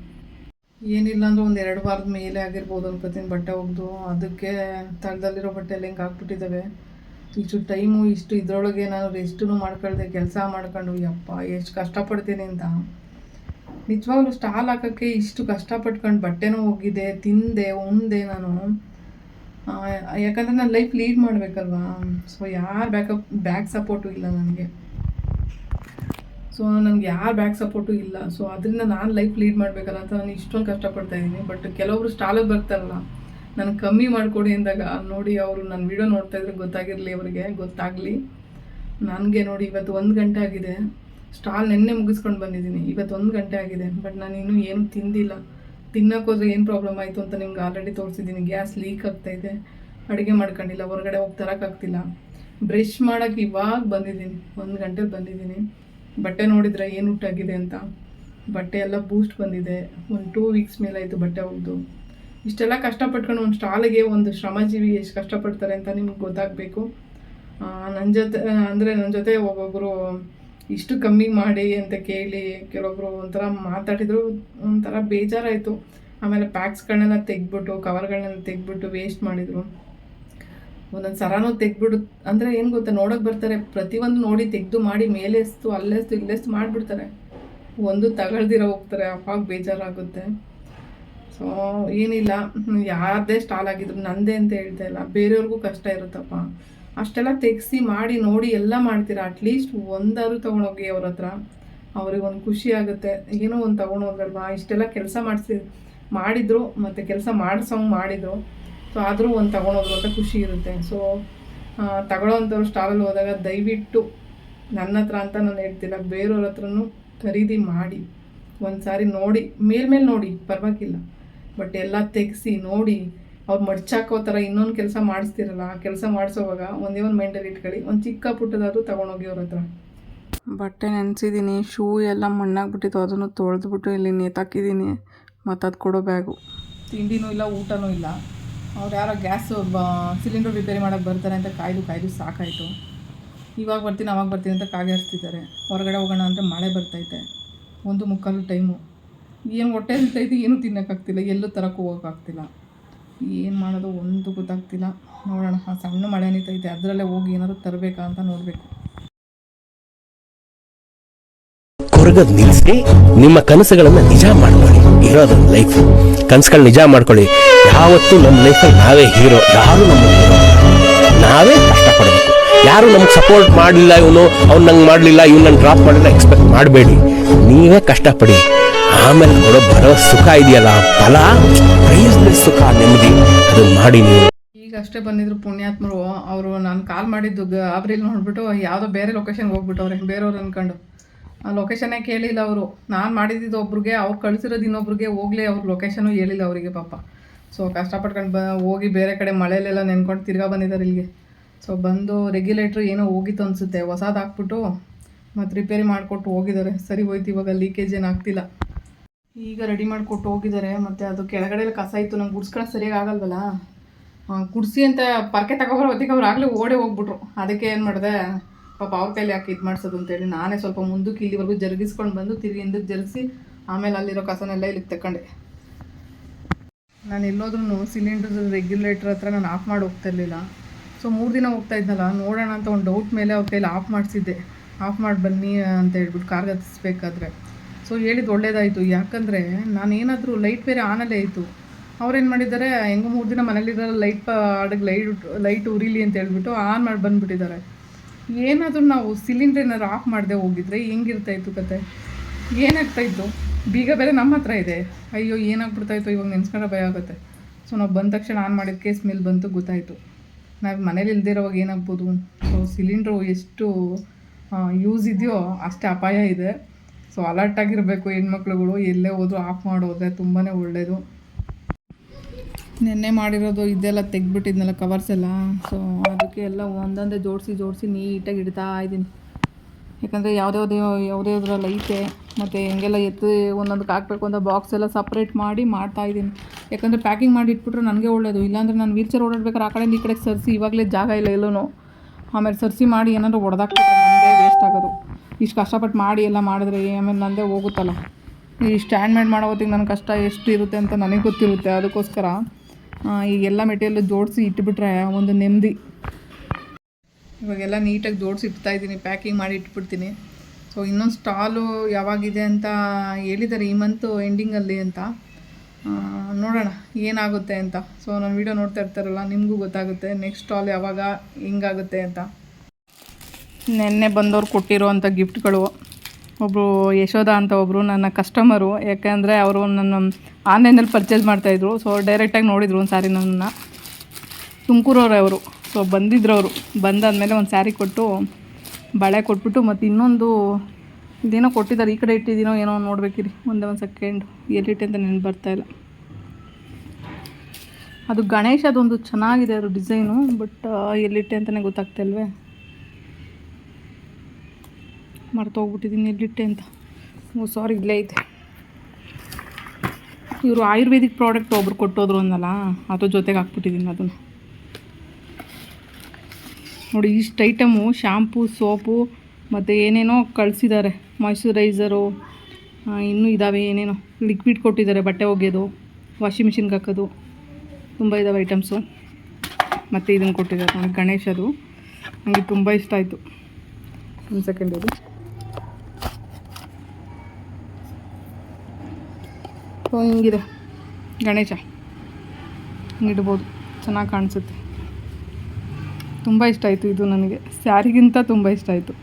ಏನಿಲ್ಲ ಅಂದ್ರೆ ಒಂದು ಎರಡು ವಾರದ ಮೇಲೆ ಆಗಿರ್ಬೋದು ಅನ್ಕೋತೀನಿ ಬಟ್ಟೆ ಒಗ್ದು. ಅದಕ್ಕೆ ತಳದಲ್ಲಿರೋ ಬಟ್ಟೆ ಎಲ್ಲ ಹಿಂಗೆ ಹಾಕ್ಬಿಟ್ಟಿದ್ದಾವೆ ಇಷ್ಟು ಟೈಮು ಇಷ್ಟು ಇದರೊಳಗೆ ನಾನು ರೆಸ್ಟೂ ಮಾಡ್ಕೊಳ್ದೆ, ಕೆಲಸ ಮಾಡ್ಕೊಂಡು. ಯಪ್ಪ, ಎಷ್ಟು ಕಷ್ಟಪಡ್ತೀನಿ ಅಂತ. ನಿಜವಾಗ್ಲೂ ಸ್ಟಾಲ್ ಹಾಕೋಕ್ಕೆ ಇಷ್ಟು ಕಷ್ಟಪಟ್ಕೊಂಡು ಬಟ್ಟೆನೂ ಹೋಗಿದೆ ತಿಂದೆ, ಉಂಡೆ ನಾನು. ಯಾಕಂದ್ರೆ ನಾನು ಲೈಫ್ ಲೀಡ್ ಮಾಡಬೇಕಲ್ವಾ? ಸೊ ಯಾರು ಬ್ಯಾಕಪ್ ಬ್ಯಾಕ್ ಸಪೋರ್ಟು ಇಲ್ಲ ನನಗೆ. ಸೊ ನನಗೆ ಯಾರು ಬ್ಯಾಕ್ ಸಪೋರ್ಟು ಇಲ್ಲ. ಸೊ ಅದರಿಂದ ನಾನು ಲೈಫ್ ಲೀಡ್ ಮಾಡಬೇಕಲ್ಲ ಅಂತ ನಾನು ಇಷ್ಟೊಂದು ಕಷ್ಟಪಡ್ತಾ ಇದ್ದೀನಿ ಬಟ್ ಕೆಲವೊಬ್ರು ಸ್ಟಾಲಿಗೆ ಬರ್ತಾರಲ್ಲ, ನಾನು ಕಮ್ಮಿ ಮಾಡಿಕೊಡಿ ಅಂದಾಗ ನೋಡಿ ಅವರು ನನ್ನ ವಿಡಿಯೋ ನೋಡ್ತಾ ಇದ್ರೆ ಗೊತ್ತಾಗಿರಲಿ ಅವರಿಗೆ, ಗೊತ್ತಾಗಲಿ. ನನಗೆ ನೋಡಿ ಇವತ್ತು ಒಂದು ಗಂಟೆ ಆಗಿದೆ. ಸ್ಟಾಲ್ ನೆನ್ನೆ ಮುಗಿಸ್ಕೊಂಡು ಬಂದಿದ್ದೀನಿ. ಇವತ್ತು ಒಂದು ಗಂಟೆ ಆಗಿದೆ. ಬಟ್ ನಾನು ಇನ್ನೂ ಏನು ತಿಂದಿಲ್ಲ. ತಿನ್ನಕ್ಕೆ ಹೋದ್ರೆ ಏನು ಪ್ರಾಬ್ಲಮ್ ಆಯಿತು ಅಂತ ನಿಮ್ಗೆ ಆಲ್ರೆಡಿ ತೋರಿಸಿದ್ದೀನಿ. ಗ್ಯಾಸ್ ಲೀಕ್ ಆಗ್ತಾ ಇದೆ. ಅಡುಗೆ ಮಾಡ್ಕೊಂಡಿಲ್ಲ. ಹೊರಗಡೆ ಹೋಗಿ ತರೋಕ್ಕಾಗ್ತಿಲ್ಲ ಬ್ರಷ್ ಮಾಡೋಕ್ಕೆ ಇವಾಗ ಬಂದಿದ್ದೀನಿ. ಒಂದು ಗಂಟೆಲಿ ಬಂದಿದ್ದೀನಿ. ಬಟ್ಟೆ ನೋಡಿದ್ರೆ ಏನು ಹುಟ್ಟಾಗಿದೆ ಅಂತ. ಬಟ್ಟೆ ಎಲ್ಲ ಬೂಸ್ಟ್ ಬಂದಿದೆ. ಒಂದು ಟೂ ವೀಕ್ಸ್ ಮೇಲೆ ಆಯಿತು ಬಟ್ಟೆ ಒಗ್ದು. ಇಷ್ಟೆಲ್ಲ ಕಷ್ಟಪಟ್ಕೊಂಡು ಒಂದು ಸ್ಟಾಲಿಗೆ ಒಂದು ಶ್ರಮಜೀವಿ ಎಷ್ಟು ಕಷ್ಟಪಡ್ತಾರೆ ಅಂತ ನಿಮ್ಗೆ ಗೊತ್ತಾಗಬೇಕು. ನನ್ನ ಜೊತೆ, ಅಂದರೆ ನನ್ನ ಜೊತೆ ಒಬ್ಬೊಬ್ಬರು ಇಷ್ಟು ಕಮ್ಮಿ ಮಾಡಿ ಅಂತ ಕೇಳಿ ಕೆಲವೊಬ್ರು ಒಂಥರ ಮಾತಾಡಿದ್ರು, ಒಂಥರ ಬೇಜಾರಾಯಿತು. ಆಮೇಲೆ ಪ್ಯಾಕ್ಸ್ಗಳನ್ನೆಲ್ಲ ತೆಗ್ಬಿಟ್ಟು ಕವರ್ಗಳನ್ನೆಲ್ಲ ತೆಗ್ಬಿಟ್ಟು ವೇಸ್ಟ್ ಮಾಡಿದರು. ಒಂದೊಂದು ಸರನೂ ತೆಗ್ಬಿಡು ಅಂದರೆ ಏನು ಗೊತ್ತಾ, ನೋಡೋಕೆ ಬರ್ತಾರೆ, ಪ್ರತಿಯೊಂದು ನೋಡಿ ತೆಗೆದು ಮಾಡಿ ಮೇಲೆಸ್ತು, ಅಲ್ಲೆಸ್ತು, ಇಲ್ಲೆಸ್ತು ಮಾಡಿಬಿಡ್ತಾರೆ. ಒಂದು ತಗೊಳ್ದಿರ ಹೋಗ್ತಾರೆ, ಅವಾಗ ಬೇಜಾರಾಗುತ್ತೆ. ಸೊ ಏನಿಲ್ಲ ಯಾರದೇ ಸ್ಟಾಲ್ ಆಗಿದ್ರು, ನಂದೇ ಅಂತ ಹೇಳ್ತಾ ಇಲ್ಲ. ಬೇರೆಯವ್ರಿಗೂ ಕಷ್ಟ ಇರುತ್ತಪ್ಪ. ಅಷ್ಟೆಲ್ಲ ತೆಗೆಸಿ ಮಾಡಿ, ನೋಡಿ ಎಲ್ಲ ಮಾಡ್ತೀರಾ? ಅಟ್ಲೀಸ್ಟ್ ಒಂದಾದ್ರು ತೊಗೊಂಡೋಗಿ ಅವ್ರ ಹತ್ರ. ಅವ್ರಿಗೆ ಒಂದು ಖುಷಿ ಆಗುತ್ತೆ. ಏನೋ ಒಂದು ತೊಗೊಂಡೋಗಲ್ವಾ ಇಷ್ಟೆಲ್ಲ ಕೆಲಸ ಮಾಡಿಸಿ, ಮಾಡಿದ್ರು ಮತ್ತು ಕೆಲಸ ಮಾಡಿಸೋಂಗೆ ಮಾಡಿದ್ರು. ಸೊ ಆದರೂ ಒಂದು ತೊಗೊಂಡೋದ್ರು ಅಂತ ಖುಷಿ ಇರುತ್ತೆ. ಸೊ ತಗೊಳ್ಳೋವಂಥವ್ರು ಸ್ಟಾಲಲ್ಲಿ ಹೋದಾಗ ದಯವಿಟ್ಟು ನನ್ನ ಹತ್ರ ಅಂತ ನಾನು ಹೇಳ್ತಿಲ್ಲ ಬೇರೆಯವ್ರ ಹತ್ರನೂ ಖರೀದಿ ಮಾಡಿ. ಒಂದು ಸಾರಿ ನೋಡಿ ಮೇಲ್ಮೇಲೆ ನೋಡಿ, ಪರವಾಗಿಲ್ಲ. ಬಟ್ ಎಲ್ಲ ತೆಗೆಸಿ, ನೋಡಿ ಅವ್ರು ಮಡ್ಚಾಕೋ ಥರ ಇನ್ನೊಂದು ಕೆಲಸ ಮಾಡಿಸ್ತಿರಲ್ಲ ಆ ಕೆಲಸ ಮಾಡಿಸೋವಾಗ ಒಂದೇ ಒಂದು ಮೈಂಡಲ್ಲಿ ಇಟ್ಕೊಳ್ಳಿ. ಒಂದು ಚಿಕ್ಕ ಪುಟ್ಟದಾದರೂ ತೊಗೊಂಡೋಗಿ ಅವ್ರ ಹತ್ರ. ಬಟ್ಟೆ ನೆನೆಸಿದ್ದೀನಿ ಶೂ ಎಲ್ಲ ಮಣ್ಣಾಗ್ಬಿಟ್ಟಿತ್ತು ಅದನ್ನು ತೊಳೆದ್ಬಿಟ್ಟು ಇಲ್ಲಿ ನೇತಾಕಿದ್ದೀನಿ ಮತ್ತು ಅದು ಕೊಡೋ ಬ್ಯಾಗು. ತಿಂಡಿನೂ ಇಲ್ಲ ಊಟನೂ ಇಲ್ಲ. ಅವ್ರು ಯಾರೋ ಗ್ಯಾಸ್ ಸಿಲಿಂಡರ್ ರಿಪೇರಿ ಮಾಡೋಕ್ಕೆ ಬರ್ತಾರೆ ಅಂತ ಕಾಯ್ದು ಕಾಯ್ದು ಸಾಕಾಯಿತು. ಇವಾಗ ಬರ್ತೀನಿ ಅವಾಗ ಬರ್ತೀನಿ ಅಂತ ಕಾಗೆ ಹರಿಸ್ತಿದ್ದಾರೆ. ಹೊರಗಡೆ ಹೋಗೋಣ ಅಂದರೆ ಮಳೆ ಬರ್ತೈತೆ ಒಂದು ಮುಕ್ಕಾಲು ಟೈಮು. ಏನು ಹೊಟ್ಟೆ ಇರ್ತೈತಿ ಏನೂ ತಿನ್ನೋಕ್ಕಾಗ್ತಿಲ್ಲ. ಎಲ್ಲೂ ತರಕ್ಕೂ ಹೋಗೋಕ್ಕಾಗ್ತಿಲ್ಲ. ಏನು ಮಾಡೋದು ಒಂದು ಗೊತ್ತಾಗ್ತಿಲ್ಲ. ನೋಡೋಣ, ಆ ಸಣ್ಣ ಮಳೆ ನಿಂತೈತೆ ಅದರಲ್ಲೇ ಹೋಗಿ ಏನಾದ್ರು ತರಬೇಕಾ ಅಂತ ನೋಡಬೇಕು. ಕೊರಗದ್ ನಿಲ್ಲಿಸಿ ನಿಮ್ಮ ಕನಸುಗಳನ್ನು ನಿಜ ಮಾಡ್ಕೊಳ್ಳಿ, ಇರೋದು ಲೈಫ್ ಕನಸುಗಳು ನಿಜ ಮಾಡ್ಕೊಳ್ಳಿ. ಯಾವತ್ತೂ ನಮ್ಮ ಲೈಫಲ್ಲಿ ನಾವೇ ಹೀರೋ ಯಾರು ನಮ್ಮ ಹೀರೋ ನಾವೇ ಕಷ್ಟಪಡಬೇಕು ಯಾರು ನಮ್ಗೆ ಸಪೋರ್ಟ್ ಮಾಡಲಿಲ್ಲ ಇವನು, ಅವ್ನು ನಂಗೆ ಮಾಡಲಿಲ್ಲ, ಇವ್ನು ನಂಗೆ ಡ್ರಾಪ್ ಮಾಡಲಿಲ್ಲ ಎಕ್ಸ್ಪೆಕ್ಟ್ ಮಾಡಬೇಡಿ. ನೀವೇ ಕಷ್ಟಪಡಿ ಆಮೇಲೆ ಕೊಡೋ ಬರೋ ಸುಖ ಇದೆಯಲ್ಲ, ಫಲ? ಪ್ರೈಸ್ಲೆಸ್ ಸುಖ, ನೆಮ್ಮದಿ ಅದನ್ನ ಮಾಡಿ ನೀವು. ಈಗ ಅಷ್ಟೇ ಬಂದಿದ್ರು ಪುಣ್ಯಾತ್ಮರು. ಅವರು ನಾನು ಕಾಲ್ ಮಾಡಿದ್ದು ಗಾಬರಿಲಿ ನೋಡ್ಬಿಟ್ಟು, ಯಾವುದೋ ಬೇರೆ ಲೊಕೇಶನ್ಗೆ ಹೋಗ್ಬಿಟ್ಟವ್ರೆ, ಬೇರೆಯವ್ರು ಅನ್ಕೊಂಡು. ಆ ಲೊಕೇಶನ್ನೇ ಕೇಳಿಲ್ಲ ಅವರು. ನಾನು ಮಾಡಿದ್ದು ಒಬ್ರಿಗೆ, ಅವ್ರು ಕಳಿಸಿರೋದು ಇನ್ನೊಬ್ರಿಗೆ ಹೋಗ್ಲಿ ಅವ್ರ ಲೊಕೇಶನು ಹೇಳಿಲ್ಲ ಅವರಿಗೆ ಪಾಪ. ಸೊ ಕಷ್ಟಪಟ್ಕೊಂಡು ಬ, ಹೋಗಿ ಬೇರೆ ಕಡೆ ಮಳೆಯಲ್ಲೆಲ್ಲ ನೆನ್ಕೊಂಡು ತಿರ್ಗಾ ಬಂದಿದ್ದಾರೆ ಇಲ್ಲಿಗೆ. ಸೊ ಬಂದು ರೆಗ್ಯುಲೇಟ್ರ್ ಏನೋ ಹೋಗಿತ್ತು ಅನಿಸುತ್ತೆ. ಹೊಸದು ಹಾಕ್ಬಿಟ್ಟು ಮತ್ತು ರಿಪೇರಿ ಮಾಡಿಕೊಟ್ಟು ಹೋಗಿದ್ದಾರೆ ಸರಿ ಹೋಯ್ತು, ಇವಾಗ ಲೀಕೇಜ್ ಏನು ಆಗ್ತಿಲ್ಲ. ಈಗ ರೆಡಿ ಮಾಡಿ ಕೊಟ್ಟು ಹೋಗಿದ್ದಾರೆ ಮತ್ತು ಅದು ಕೆಳಗಡೆ ಕಸ ಇತ್ತು ನಂಗೆ ಗುಡ್ಸ್ಕೊಳ್ಳೋಕೆ ಸರಿಯಾಗಿ ಆಗಲ್ವಲ್ಲ? ಆ, ಗುಡ್ಸಿ ಅಂತ ಪರ್ಕೆ ತಗೊಬರೋ ಹೊತ್ತಿಗೆ ಅವ್ರು ಆಗಲೇ ಓಡೇ ಹೋಗ್ಬಿಟ್ರು. ಅದಕ್ಕೆ ಏನು ಮಾಡಿದೆ ಪಾಪ ಅವ್ರ ಕೈಲಿ ಯಾಕೆ ಇದು ಮಾಡಿಸೋದು ಅಂತೇಳಿ ನಾನೇ ಸ್ವಲ್ಪ ಮುಂದಕ್ಕೆ ಇಲ್ಲಿವರೆಗೂ ಜರುಗಿಸ್ಕೊಂಡು ಬಂದು ತಿರುಗಿ ಹಿಂದಕ್ಕೆ ಜರುಗಿಸಿ ಆಮೇಲೆ ಅಲ್ಲಿರೋ ಕಸನೆಲ್ಲ ಇಲ್ಲಿಗೆ ತಕೊಂಡೆ. ನಾನು ಎಲ್ಲೋದ್ರೂ ಸಿಲಿಂಡರ್ ರೆಗ್ಯುಲೇಟರ್ ಹತ್ರ ನಾನು ಆಫ್ ಮಾಡಿ ಹೋಗ್ತಾ ಇರಲಿಲ್ಲ. ಸೊ ಮೂರು ದಿನ ಹೋಗ್ತಾ ಇದ್ನಲ್ಲ ನೋಡೋಣ ಅಂತ ಒಂದು ಡೌಟ್ ಮೇಲೆ ಅವ್ರ ಕೈಲಿ ಆಫ್ ಮಾಡಿಸಿದ್ದೆ. ಆಫ್ ಮಾಡಿ ಬನ್ನಿ ಅಂತ ಹೇಳ್ಬಿಟ್ಟು ಕಾರ್ಗೆ ಹತ್ತಿಸ್ಬೇಕಾದ್ರೆ ಸೊ ಹೇಳಿದ್ದು ಒಳ್ಳೇದಾಯಿತು. ಯಾಕಂದರೆ ನಾನು ಏನಾದರೂ ಲೈಟ್ ಬೇರೆ ಆನಲ್ಲೇ ಇತ್ತು. ಅವ್ರೇನು ಮಾಡಿದ್ದಾರೆ, ಹೆಂಗೋ ಮೂರು ದಿನ ಮನೇಲಿರೋ ಲೈಟ್ ಆಡಗ್ ಲೈಟ್ ಲೈಟ್ ಉರಿಲಿ ಅಂತ ಹೇಳ್ಬಿಟ್ಟು ಆನ್ ಮಾಡಿ, ಬಂದುಬಿಟ್ಟಿದ್ದಾರೆ. ಏನಾದರೂ ನಾವು ಸಿಲಿಂಡ್ರ್ ಏನಾದ್ರು ಆಫ್ ಮಾಡದೆ ಹೋಗಿದ್ರೆ ಹೆಂಗಿರ್ತಾಯಿತ್ತು ಕತೆ? ಏನಾಗ್ತಾಯಿತ್ತು ಬೀಗ ಬೇರೆ ನಮ್ಮ ಹತ್ರ ಇದೆ. ಅಯ್ಯೋ ಏನಾಗ್ಬಿಡ್ತಾಯಿತ್ತು ಇವಾಗ ನೆನ್ಸ್ಕೊಂಡ ಭಯ ಆಗುತ್ತೆ. ಸೊ ನಾವು ಬಂದ ತಕ್ಷಣ ಆನ್ ಮಾಡಿದ್ದಕ್ಕೆ ಸ್ಮೆಲ್ ಬಂತು ಗೊತ್ತಾಯಿತು. ನಾವು ಮನೇಲಿ ಇಲ್ಲದೆ ಇರೋವಾಗ ಏನಾಗ್ಬೋದು? ಸೊ ಸಿಲಿಂಡ್ರು ಎಷ್ಟು ಯೂಸ್ ಇದೆಯೋ ಅಷ್ಟೇ ಅಪಾಯ ಇದೆ. ಸೊ ಅಲರ್ಟ್ ಆಗಿರಬೇಕು ಹೆಣ್ಮಕ್ಳುಗಳು, ಎಲ್ಲೇ ಹೋದ್ರು ಆಫ್ ಮಾಡೋದ್ರೆ ತುಂಬಾ ಒಳ್ಳೆಯದು ನೆನ್ನೆ ಮಾಡಿರೋದು ಇದೆಲ್ಲ ತೆಗ್ದುಬಿಟ್ಟಿದ್ನಲ್ಲ ಕವರ್ಸ್ ಎಲ್ಲ. ಸೊ ಅದಕ್ಕೆ ಎಲ್ಲ ಒಂದೊಂದೇ ಜೋಡಿಸಿ ಜೋಡಿಸಿ ನೀಟಾಗಿ ಇಡ್ತಾ ಇದ್ದೀನಿ. ಯಾಕಂದರೆ ಯಾವುದ್ಯಾವುದೇ ಯಾವುದ್ಯಾವ್ದ್ರಲ್ಲಿ ಐತೆ, ಮತ್ತು ಹೆಂಗೆಲ್ಲ ಎತ್ತು ಒಂದೊಂದಕ್ಕೆ ಹಾಕ್ಬೇಕು ಅಂತ ಬಾಕ್ಸ್ ಎಲ್ಲ ಸಪ್ರೇಟ್ ಮಾಡಿ ಮಾಡ್ತಾ ಇದ್ದೀನಿ. ಯಾಕಂದರೆ ಪ್ಯಾಕಿಂಗ್ ಮಾಡಿ ಇಟ್ಬಿಟ್ರೆ ನನಗೆ ಒಳ್ಳೆಯದು ಇಲ್ಲಾಂದರೆ ನಾನು ವೀಲ್ಚೇರ್ ಓಡಾಡ್ಬೇಕಾರೆ ಆ ಕಡೆಯಿಂದ ಈ ಕಡೆಗೆ ಸರಿಸಿ, ಇವಾಗಲೇ ಜಾಗ ಇಲ್ಲ ಎಲ್ಲೂ ಆಮೇಲೆ ಸರಿಸಿ ಮಾಡಿ ಏನಾದರೂ ನನಗೆ ವೇಸ್ಟ್ ಆಗೋದು. ಇಷ್ಟು ಕಷ್ಟಪಟ್ಟು ಮಾಡಿ ಎಲ್ಲ ಮಾಡಿದ್ರೆ ಆಮೇಲೆ ನಂದೇ ಹೋಗುತ್ತಲ್ಲ. ಈ ಸ್ಟ್ಯಾಂಡ್ ಮೇಡ್ ಮಾಡೋ ಹೊತ್ತಿಗೆ ನನ್ನ ಕಷ್ಟ ಎಷ್ಟು ಇರುತ್ತೆ ಅಂತ ನನಗೆ ಗೊತ್ತಿರುತ್ತೆ. ಅದಕ್ಕೋಸ್ಕರ ಆ, ಈಗೆಲ್ಲ ಮೆಟೀರಿಯಲ್ ಜೋಡಿಸಿ ಇಟ್ಬಿಟ್ರೆ ಒಂದು ನೆಮ್ಮದಿ. ಇವಾಗೆಲ್ಲ ನೀಟಾಗಿ ಜೋಡಿಸಿ ಇಡ್ತಾ ಇದ್ದೀನಿ ಪ್ಯಾಕಿಂಗ್ ಮಾಡಿ ಇಟ್ಬಿಡ್ತೀನಿ. ಸೊ ಇನ್ನೊಂದು ಸ್ಟಾಲು ಯಾವಾಗಿದೆ ಅಂತ ಹೇಳಿದ್ದಾರೆ ಈ ಮಂತು ಎಂಡಿಂಗಲ್ಲಿ ಅಂತ. ನೋಡೋಣ ಏನಾಗುತ್ತೆ ಅಂತ. ಸೊ ನಾನು ವೀಡಿಯೋ ನೋಡ್ತಾ ಇರ್ತಾರಲ್ಲ ನಿಮಗೂ ಗೊತ್ತಾಗುತ್ತೆ ನೆಕ್ಸ್ಟ್ ಸ್ಟಾಲ್ ಯಾವಾಗ ಹೆಂಗಾಗುತ್ತೆ ಅಂತ. ನಿನ್ನೆ ಬಂದವ್ರು ಕೊಟ್ಟಿರೋವಂಥ ಗಿಫ್ಟ್ಗಳು. ಒಬ್ಬರು ಯಶೋಧ ಅಂತ ಒಬ್ಬರು ನನ್ನ ಕಸ್ಟಮರು ಯಾಕೆಂದರೆ ಅವರು ನನ್ನ ಆನ್ಲೈನಲ್ಲಿ ಪರ್ಚೇಸ್ ಮಾಡ್ತಾಯಿದ್ರು. ಸೊ ಡೈರೆಕ್ಟಾಗಿ ನೋಡಿದರು ಒಂದು ಸಾರಿ ನನ್ನನ್ನು. ತುಮಕೂರವ್ರೆ ಅವರು. ಸೊ ಬಂದಿದ್ರು ಅವರು. ಬಂದಾದಮೇಲೆ ಒಂದು ಸ್ಯಾರಿ ಕೊಟ್ಟು ಬಳೆ ಕೊಟ್ಬಿಟ್ಟು ಮತ್ತು ಇನ್ನೊಂದು ಇದೇನೋ ಕೊಟ್ಟಿದ್ದಾರೆ. ಈ ಕಡೆ ಇಟ್ಟಿದ್ದೀನೋ ಏನೋ ನೋಡ್ಬೇಕಿರಿ. ಒಂದೇ ಒಂದು ಸೆಕೆಂಡ್ ಎಲ್ಲಿಟ್ಟೆ ಅಂತ ನೆನಪು ಬರ್ತಾಯಿಲ್ಲ ಅದು ಗಣೇಶ ಅದೊಂದು ಚೆನ್ನಾಗಿದೆ ಅದು ಡಿಸೈನು ಬಟ್ ಎಲ್ಲಿಟ್ಟೆ ಅಂತಲೇ ಗೊತ್ತಾಗ್ತಾ ಇಲ್ವೇ? ಮರ್ತೋಗ್ಬಿಟ್ಟಿದ್ದೀನಿ ಎಲ್ಲಿಟ್ಟೆ ಅಂತ. ಓ ಸಾರಿ ಇಲ್ಲೇ ಐತೆ ಇವರು ಆಯುರ್ವೇದಿಕ್ ಪ್ರಾಡಕ್ಟ್ ಒಬ್ರು ಕೊಟ್ಟೋದ್ರು ಅಂದಲ್ಲ, ಅದ್ರ ಜೊತೆಗೆ ಹಾಕ್ಬಿಟ್ಟಿದ್ದೀನಿ ಅದನ್ನು. ನೋಡಿ, ಇಷ್ಟು ಐಟಮು ಶ್ಯಾಂಪು ಸೋಪು ಮತ್ತು ಏನೇನೋ ಕಳಿಸಿದ್ದಾರೆ. ಮಾಯ್ಶ್ಚರೈಸರು ಇನ್ನೂ ಇದ್ದಾವೆ ಏನೇನೋ. ಲಿಕ್ವಿಡ್ ಕೊಟ್ಟಿದ್ದಾರೆ, ಬಟ್ಟೆ ಒಗೆಯೋದು ವಾಷಿಂಗ್ ಮಿಷಿನ್ಗೆ ಹಾಕೋದು. ತುಂಬ ಇದ್ದಾವೆ ಐಟಮ್ಸು ಮತ್ತು ಇದನ್ನು ಕೊಟ್ಟಿದ್ದಾರೆ ಗಣೇಶದು ನನಗೆ ತುಂಬ ಇಷ್ಟ ಆಯಿತು. ಒಂದು ಸೆಕೆಂಡ್ ಇದು ಹಿಂಗಿದೆ. ಗಣೇಶ. ಹಿಂಗಿಡ್ಬೋದು ಚೆನ್ನಾಗಿ ಕಾಣಿಸುತ್ತೆ. ತುಂಬ ಇಷ್ಟ ಆಯಿತು ಇದು ನನಗೆ. ಸ್ಯಾರಿಗಿಂತ ತುಂಬ ಇಷ್ಟ ಆಯಿತು.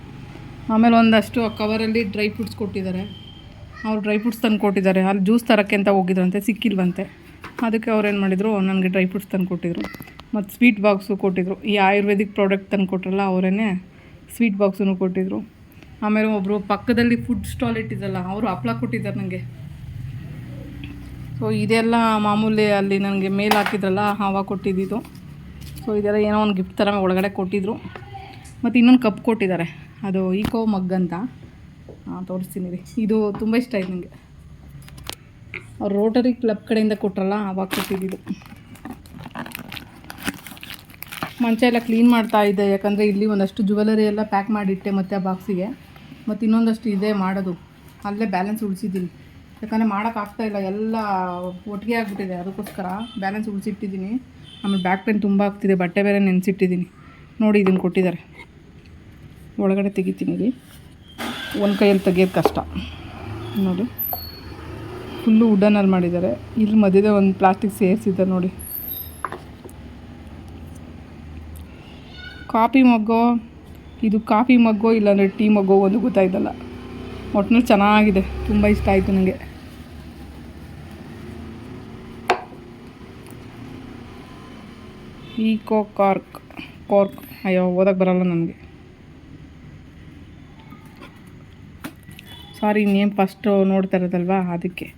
ಆಮೇಲೆ ಒಂದಷ್ಟು ಆ ಕವರಲ್ಲಿ ಡ್ರೈ ಫ್ರೂಟ್ಸ್ ಕೊಟ್ಟಿದ್ದಾರೆ. ಅವ್ರು ಡ್ರೈ ಫ್ರೂಟ್ಸ್ ತಂದು ಕೊಟ್ಟಿದ್ದಾರೆ. ಅಲ್ಲಿ ಜ್ಯೂಸ್ ತರೋಕ್ಕೆ ಅಂತ ಹೋಗಿದ್ರಂತೆ, ಸಿಕ್ಕಿಲ್ವಂತೆ. ಅದಕ್ಕೆ ಅವ್ರು ಏನು ಮಾಡಿದರು, ನನಗೆ ಡ್ರೈ ಫ್ರೂಟ್ಸ್ ತಂದು ಕೊಟ್ಟಿದ್ರು. ಮತ್ತು ಸ್ವೀಟ್ ಬಾಕ್ಸು ಕೊಟ್ಟಿದ್ರು. ಈ ಆಯುರ್ವೇದಿಕ್ ಪ್ರಾಡಕ್ಟ್ ತಂದು ಕೊಟ್ರಲ್ಲ ಅವರೇ ಸ್ವೀಟ್ ಬಾಕ್ಸೂ ಕೊಟ್ಟಿದ್ರು. ಆಮೇಲೆ ಒಬ್ಬರು ಪಕ್ಕದಲ್ಲಿ ಫುಡ್ ಸ್ಟಾಲ್ ಇಟ್ಟಿದ್ದಲ್ಲ, ಅವರು ಹಪ್ಳ ಕೊಟ್ಟಿದ್ದಾರೆ ನನಗೆ ಸೊ ಇದೆಲ್ಲ ಮಾಮೂಲಿ ಅಲ್ಲಿ ನನಗೆ ಮೇಲ್ ಹಾಕಿದ್ರಲ್ಲ ಹಾವ ಕೊಟ್ಟಿದ್ದಿದ್ದು ಸೊ ಇದೆಲ್ಲ ಏನೋ ಒಂದು ಗಿಫ್ಟ್ ಥರ ಒಳಗಡೆ ಕೊಟ್ಟಿದ್ರು. ಮತ್ತು ಇನ್ನೊಂದು ಕಪ್ ಕೊಟ್ಟಿದ್ದಾರೆ. ಅದು ಈಕೋ ಮಗ್ ಅಂತ. ತೋರಿಸ್ತೀನಿ ರೀ. ಇದು ತುಂಬ ಇಷ್ಟ ಆಯ್ತು ನನಗೆ ಅವ್ರು ರೋಟರಿ ಕ್ಲಬ್ ಕಡೆಯಿಂದ ಕೊಟ್ರಲ್ಲ ಆವಾಗ ಕೊಟ್ಟಿದ್ದು ಮಂಚ ಎಲ್ಲ ಕ್ಲೀನ್ ಮಾಡ್ತಾ ಇದ್ದೆ. ಯಾಕಂದರೆ ಇಲ್ಲಿ ಒಂದಷ್ಟು ಜುವೆಲರಿ ಎಲ್ಲ ಪ್ಯಾಕ್ ಮಾಡಿಟ್ಟೆ ಮತ್ತು ಆ ಬಾಕ್ಸಿಗೆ ಮತ್ತು ಇನ್ನೊಂದಷ್ಟು ಇದೆ ಮಾಡೋದು. ಅಲ್ಲೇ ಬ್ಯಾಲೆನ್ಸ್ ಉಳಿಸಿದ್ದೀನಿ. ಯಾಕಂದರೆ ಮಾಡೋಕ್ಕಾಗ್ತಾ ಇಲ್ಲ, ಎಲ್ಲ ಒಟ್ಟಿಗೆ ಆಗಿಬಿಟ್ಟಿದೆ. ಅದಕ್ಕೋಸ್ಕರ ಬ್ಯಾಲೆನ್ಸ್ ಉಳಿಸಿಟ್ಟಿದ್ದೀನಿ. ಆಮೇಲೆ ಬ್ಯಾಕ್ ಪೇನ್ ತುಂಬ ಆಗ್ತಿದೆ, ಬಟ್ಟೆ ಬೇರೆ ನೆನೆಸಿಟ್ಟಿದ್ದೀನಿ. ನೋಡಿ ಇದನ್ನು ಕೊಟ್ಟಿದ್ದಾರೆ. ಒಳಗಡೆ ತೆಗಿತೀನಿ ಇಲ್ಲಿ. ಒಂದು ಕೈಯಲ್ಲಿ ತೆಗಿಯೋದು ಕಷ್ಟ. ನೋಡಿ. ಫುಲ್ಲು ವುಡನಲ್ಲಿ ಮಾಡಿದ್ದಾರೆ. ಇಲ್ಲಿ ಮಧ್ಯದ ಒಂದು ಪ್ಲಾಸ್ಟಿಕ್ ಸೇರಿಸಿದ್ದಾರೆ ನೋಡಿ. ಕಾಫಿ ಮಗ್ಗೋ, ಇದು ಕಾಫಿ ಮಗ್ಗೋ ಇಲ್ಲಾಂದರೆ ಟೀ ಮಗ್ಗೋ ಒಂದು ಗೊತ್ತಾಯ್ತಲ್ಲ. ಒಟ್ಟಿನಲ್ಲಿ ಚೆನ್ನಾಗಿದೆ. ತುಂಬ ಇಷ್ಟ ಆಯಿತು ನನಗೆ ಈಕೋ ಕಾರ್ಕ್ ಕಾರ್ಕ್ ಅಯ್ಯೋ ಓದಕ್ಕೆ ಬರಲ್ಲ ನನಗೆ. ಸಾರಿ ನೇಮ್ ಫಸ್ಟು ನೋಡ್ತಾ ಇರೋದಲ್ವಾ? ಅದಕ್ಕೆ.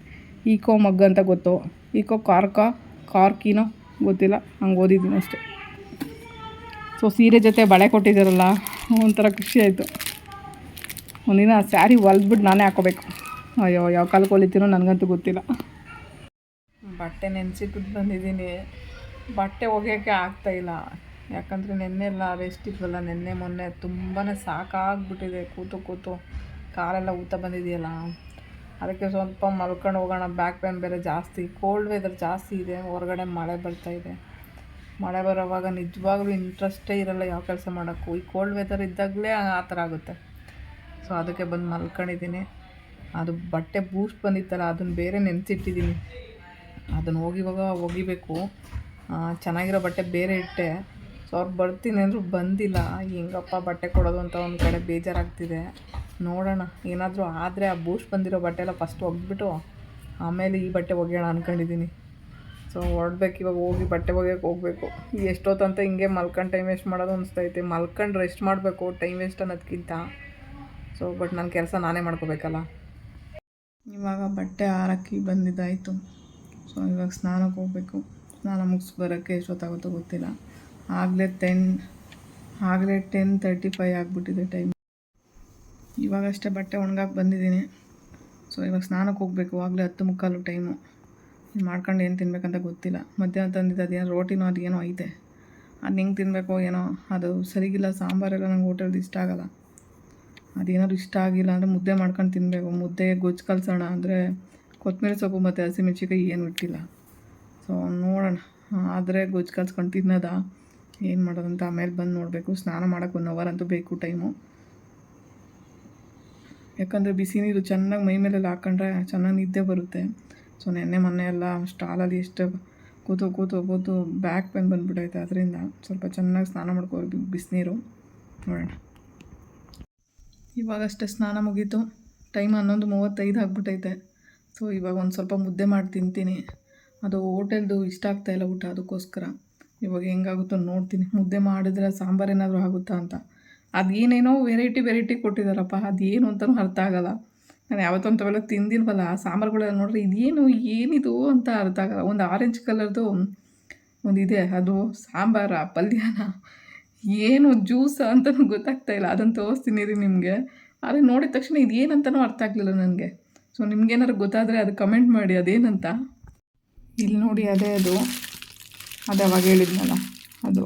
ಈಕೋ ಮಗ್ ಅಂತ ಗೊತ್ತು. ಈಕೋ ಕಾರ್ಕ ಕಾರ್ಕಿನೋ ಗೊತ್ತಿಲ್ಲ. ಹಂಗೆ ಓದಿದ್ದೀನಿ ಅಷ್ಟೇ. ಸೊ ಸೀರೆ ಜೊತೆ ಬಳೆ ಕೊಟ್ಟಿದ್ದಾರಲ್ಲ, ಒಂಥರ ಖುಷಿ ಆಯಿತು. ಒಂದಿನ ಸ್ಯಾರಿ ಹೊಲ್ದ್ಬಿಟ್ಟು ನಾನೇ ಹಾಕೋಬೇಕು. ಅಯ್ಯೋ, ಯಾವ ಕಾಲಕ್ಕೆ ಹೊಲಿತೀನೋ ನನಗಂತೂ ಗೊತ್ತಿಲ್ಲ. ಬಟ್ಟೆ ನೆನೆಸಿಟ್ಬಿಟ್ಟು ಬಂದಿದ್ದೀನಿ. ಬಟ್ಟೆ ಒಗೆಯೋಕ್ಕೆ ಆಗ್ತಾಯಿಲ್ಲ ಯಾಕಂದರೆ ನೆನ್ನೆಲ್ಲ ರೆಸ್ಟ್ ಇದ್ವಲ್ಲ, ನೆನ್ನೆ ಮೊನ್ನೆ ತುಂಬಾ ಸಾಕಾಗ್ಬಿಟ್ಟಿದೆ. ಕೂತು ಕೂತು ಕಾಲೆಲ್ಲ ಊತ ಬಂದಿದೆಯಲ್ಲ. ಅದಕ್ಕೆ ಸ್ವಲ್ಪ ಮಲ್ಕೊಂಡು ಹೋಗೋಣ ಬ್ಯಾಕ್ ಪೇನ್ ಬೇರೆ ಜಾಸ್ತಿ ಕೋಲ್ಡ್ ವೆದರ್ ಜಾಸ್ತಿ ಇದೆ, ಹೊರಗಡೆ ಮಳೆ ಬರ್ತಾ ಇದೆ. ಮಳೆ ಬರೋವಾಗ ನಿಜವಾಗ್ಲೂ ಇಂಟ್ರೆಸ್ಟೇ ಇರಲ್ಲ ಯಾವ ಕೆಲಸ ಮಾಡೋಕ್ಕೂ. ಈ ಕೋಲ್ಡ್ ವೆದರ್ ಇದ್ದಾಗಲೇ ಆ ಥರ ಆಗುತ್ತೆ. ಸೊ ಅದಕ್ಕೆ ಬಂದು ಮಲ್ಕೊಂಡಿದ್ದೀನಿ. ಅದು ಬಟ್ಟೆ ಬೂಸ್ಟ್ ಬಂದಿತ್ತಲ್ಲ, ಅದನ್ನು ಬೇರೆ ನೆನೆಸಿಟ್ಟಿದ್ದೀನಿ. ಅದನ್ನು ಹೋಗಿವಾಗ ಒಗಿಬೇಕು. ಚೆನ್ನಾಗಿರೋ ಬಟ್ಟೆ ಬೇರೆ ಇಟ್ಟೆ. ಸೊ ಅವ್ರು ಬರ್ತೀನಿ ಅಂದರೂ ಬಂದಿಲ್ಲ. ಹೆಂಗಪ್ಪ ಬಟ್ಟೆ ಕೊಡೋದು ಅಂತ ಒಂದು ಕಡೆ ಬೇಜಾರಾಗ್ತಿದೆ. ನೋಡೋಣ, ಏನಾದರೂ ಆದರೆ ಆ ಬೂಸ್ಟ್ ಬಂದಿರೋ ಬಟ್ಟೆ ಎಲ್ಲ ಫಸ್ಟ್ ಒಗ್ಬಿಟ್ಟು ಆಮೇಲೆ ಈ ಬಟ್ಟೆ ಒಗೆಯೋಣ ಅಂದ್ಕೊಂಡಿದ್ದೀನಿ ಸೊ ಹೊರಡ್ಬೇಕು ಇವಾಗ ಹೋಗಿ ಬಟ್ಟೆ ಒಗೆಯೋಕೆ ಹೋಗಬೇಕು. ಎಷ್ಟೊತ್ತಂತ ಹಿಂಗೆ ಮಲ್ಕೊಂಡು ಟೈಮ್ ವೇಸ್ಟ್ ಮಾಡೋದು ಅನಿಸ್ತೈತೆ. ಮಲ್ಕೊಂಡು ರೆಸ್ಟ್ ಮಾಡಬೇಕು ಟೈಮ್ ವೇಸ್ಟ್ ಅನ್ನೋದಕ್ಕಿಂತ ಸೊ ಬಟ್ ನನ್ನ ಕೆಲಸ ನಾನೇ ಮಾಡ್ಕೋಬೇಕಲ್ಲ. ಇವಾಗ ಬಟ್ಟೆ ಆರಕ್ಕೆ ಬಂದಿದ್ದಾಯಿತು. ಸೊ ಇವಾಗ ಸ್ನಾನಕ್ಕೆ ಹೋಗಬೇಕು. ಸ್ನಾನ ಮುಗಿಸ್ ಬರೋಕ್ಕೆ ಎಷ್ಟೊತ್ತಾಗುತ್ತೋ ಗೊತ್ತಿಲ್ಲ. ಆಗಲೇ ಟೆನ್ ಆಗಲೇ ಟೆನ್ ತರ್ಟಿ ಫೈ ಆಗಿಬಿಟ್ಟಿದೆ ಟೈಮ್ ಇವಾಗಷ್ಟೇ ಬಟ್ಟೆ ಒಣಗಾಕ್ ಬಂದಿದ್ದೀನಿ. ಸೊ ಇವಾಗ ಸ್ನಾನಕ್ಕೆ ಹೋಗಬೇಕು. ಆಗಲೇ ಹತ್ತು ಮುಕ್ಕಾಲು ಟೈಮು ಮಾಡ್ಕೊಂಡು ಏನು ತಿನ್ಬೇಕಂತ ಗೊತ್ತಿಲ್ಲ. ಮಧ್ಯಾಹ್ನ ತಂದಿದ್ದು ಅದೇನೋ ರೋಟಿನೋ ಅದೇನೋ ಐತೆ. ಅದು ಹೆಂಗೆ ತಿನ್ನಬೇಕೋ ಏನೋ, ಅದು ಸರಿಗಿಲ್ಲ. ಸಾಂಬಾರೆಲ್ಲ ನಂಗೆ ಹೋಟೆಲ್ದು ಇಷ್ಟ ಆಗಲ್ಲ. ಅದೇನಾದ್ರು ಇಷ್ಟ ಆಗಿಲ್ಲ ಅಂದರೆ ಮುದ್ದೆ ಮಾಡ್ಕೊಂಡು ತಿನ್ನಬೇಕು ಮುದ್ದೆ, ಗೊಜ್ಜು ಕಲ್ಸೋಣ ಅಂದರೆ ಕೊತ್ತಂಬರಿ ಸೊಪ್ಪು ಮತ್ತು ಹಸಿಮೆಣ್ಸಿಕಾಯಿ ಏನು ಇಟ್ಟಿಲ್ಲ ಸೊ ನೋಡೋಣ. ಆದರೆ ಗೊಜ್ಜು ಕಲ್ಸ್ಕೊಂಡು ತಿನ್ನೋದಾ? ಏನು ಮಾಡೋದಂತ ಆಮೇಲೆ ಬಂದು ನೋಡಬೇಕು. ಸ್ನಾನ ಮಾಡೋಕೆ ಒನ್ ಅವರ್ ಅಂತೂ ಬೇಕು ಟೈಮು ಯಾಕಂದರೆ ಬಿಸಿ ನೀರು ಚೆನ್ನಾಗಿ ಮೈ ಮೇಲೆಲ್ಲ ಹಾಕ್ಕೊಂಡ್ರೆ ಚೆನ್ನಾಗಿ ನಿದ್ದೆ ಬರುತ್ತೆ. ಸೊ ನೆನ್ನೆ ಮೊನ್ನೆ ಎಲ್ಲ ಸ್ಟಾಲಲ್ಲಿ ಎಷ್ಟು ಕೂತು ಕೂತು ಕೂತು ಬ್ಯಾಕ್ ಪೇನ್ ಬಂದುಬಿಟ್ಟೈತೆ ಅದರಿಂದ ಸ್ವಲ್ಪ ಚೆನ್ನಾಗಿ ಸ್ನಾನ ಮಾಡ್ಕೋಬೇಕು ಬಿಸಿನೀರು ನೋಡೋಣ. ಇವಾಗಷ್ಟೇ ಸ್ನಾನ ಮುಗೀತು. ಟೈಮ್ ಹನ್ನೊಂದು ಮೂವತ್ತೈದು ಆಗ್ಬಿಟ್ಟೈತೆ ಸೊ ಇವಾಗ ಒಂದು ಸ್ವಲ್ಪ ಮುದ್ದೆ ಮಾಡಿ ತಿಂತೀನಿ. ಅದು ಹೋಟೆಲ್ದು ಇಷ್ಟ ಆಗ್ತಾಯಿಲ್ಲ ಊಟ ಅದಕ್ಕೋಸ್ಕರ. ಇವಾಗ ಹೆಂಗಾಗುತ್ತೋ ನೋಡ್ತೀನಿ. ಮುದ್ದೆ ಮಾಡಿದ್ರೆ ಸಾಂಬಾರು ಏನಾದರೂ ಆಗುತ್ತಾ ಅಂತ. ಅದು ಏನೇನೋ ವೆರೈಟಿ ವೆರೈಟಿ ಕೊಟ್ಟಿದ್ದಾರಪ್ಪ ಅದೇನು ಅಂತಲೂ ಅರ್ಥ ಆಗಲ್ಲ. ನಾನು ಯಾವತ್ತೊಂಥವೆಲ್ಲ ತಿಂದಿಲ್ವಲ್ಲ, ಆ ಸಾಂಬಾರುಗಳೆಲ್ಲ ನೋಡ್ರೆ ಇದೇನು, ಏನಿದು ಅಂತ ಅರ್ಥ ಆಗಲ್ಲ. ಒಂದು ಆರೆಂಜ್ ಕಲರ್ದು ಇದೆ. ಅದು ಸಾಂಬಾರ, ಪಲ್ಯನ, ಏನು ಜ್ಯೂಸ ಅಂತಲೂ ಗೊತ್ತಾಗ್ತಾ ಇಲ್ಲ. ಅದನ್ನು ತೋರಿಸ್ತೀನಿ ರೀ ನಿಮಗೆ. ಆದರೆ ನೋಡಿದ ತಕ್ಷಣ ಇದೇನಂತನೂ ಅರ್ಥ ಆಗಲಿಲ್ಲ ನನಗೆ. ಸೊ ನಿಮ್ಗೇನಾದ್ರು ಗೊತ್ತಾದರೆ ಅದು ಕಮೆಂಟ್ ಮಾಡಿ, ಅದೇನಂತ? ಇಲ್ಲಿ ನೋಡಿ, ಅದೇ ಅದು. ಅದೇ ಅವಾಗ ಹೇಳಿದ್ನಲ್ಲ, ಅದು.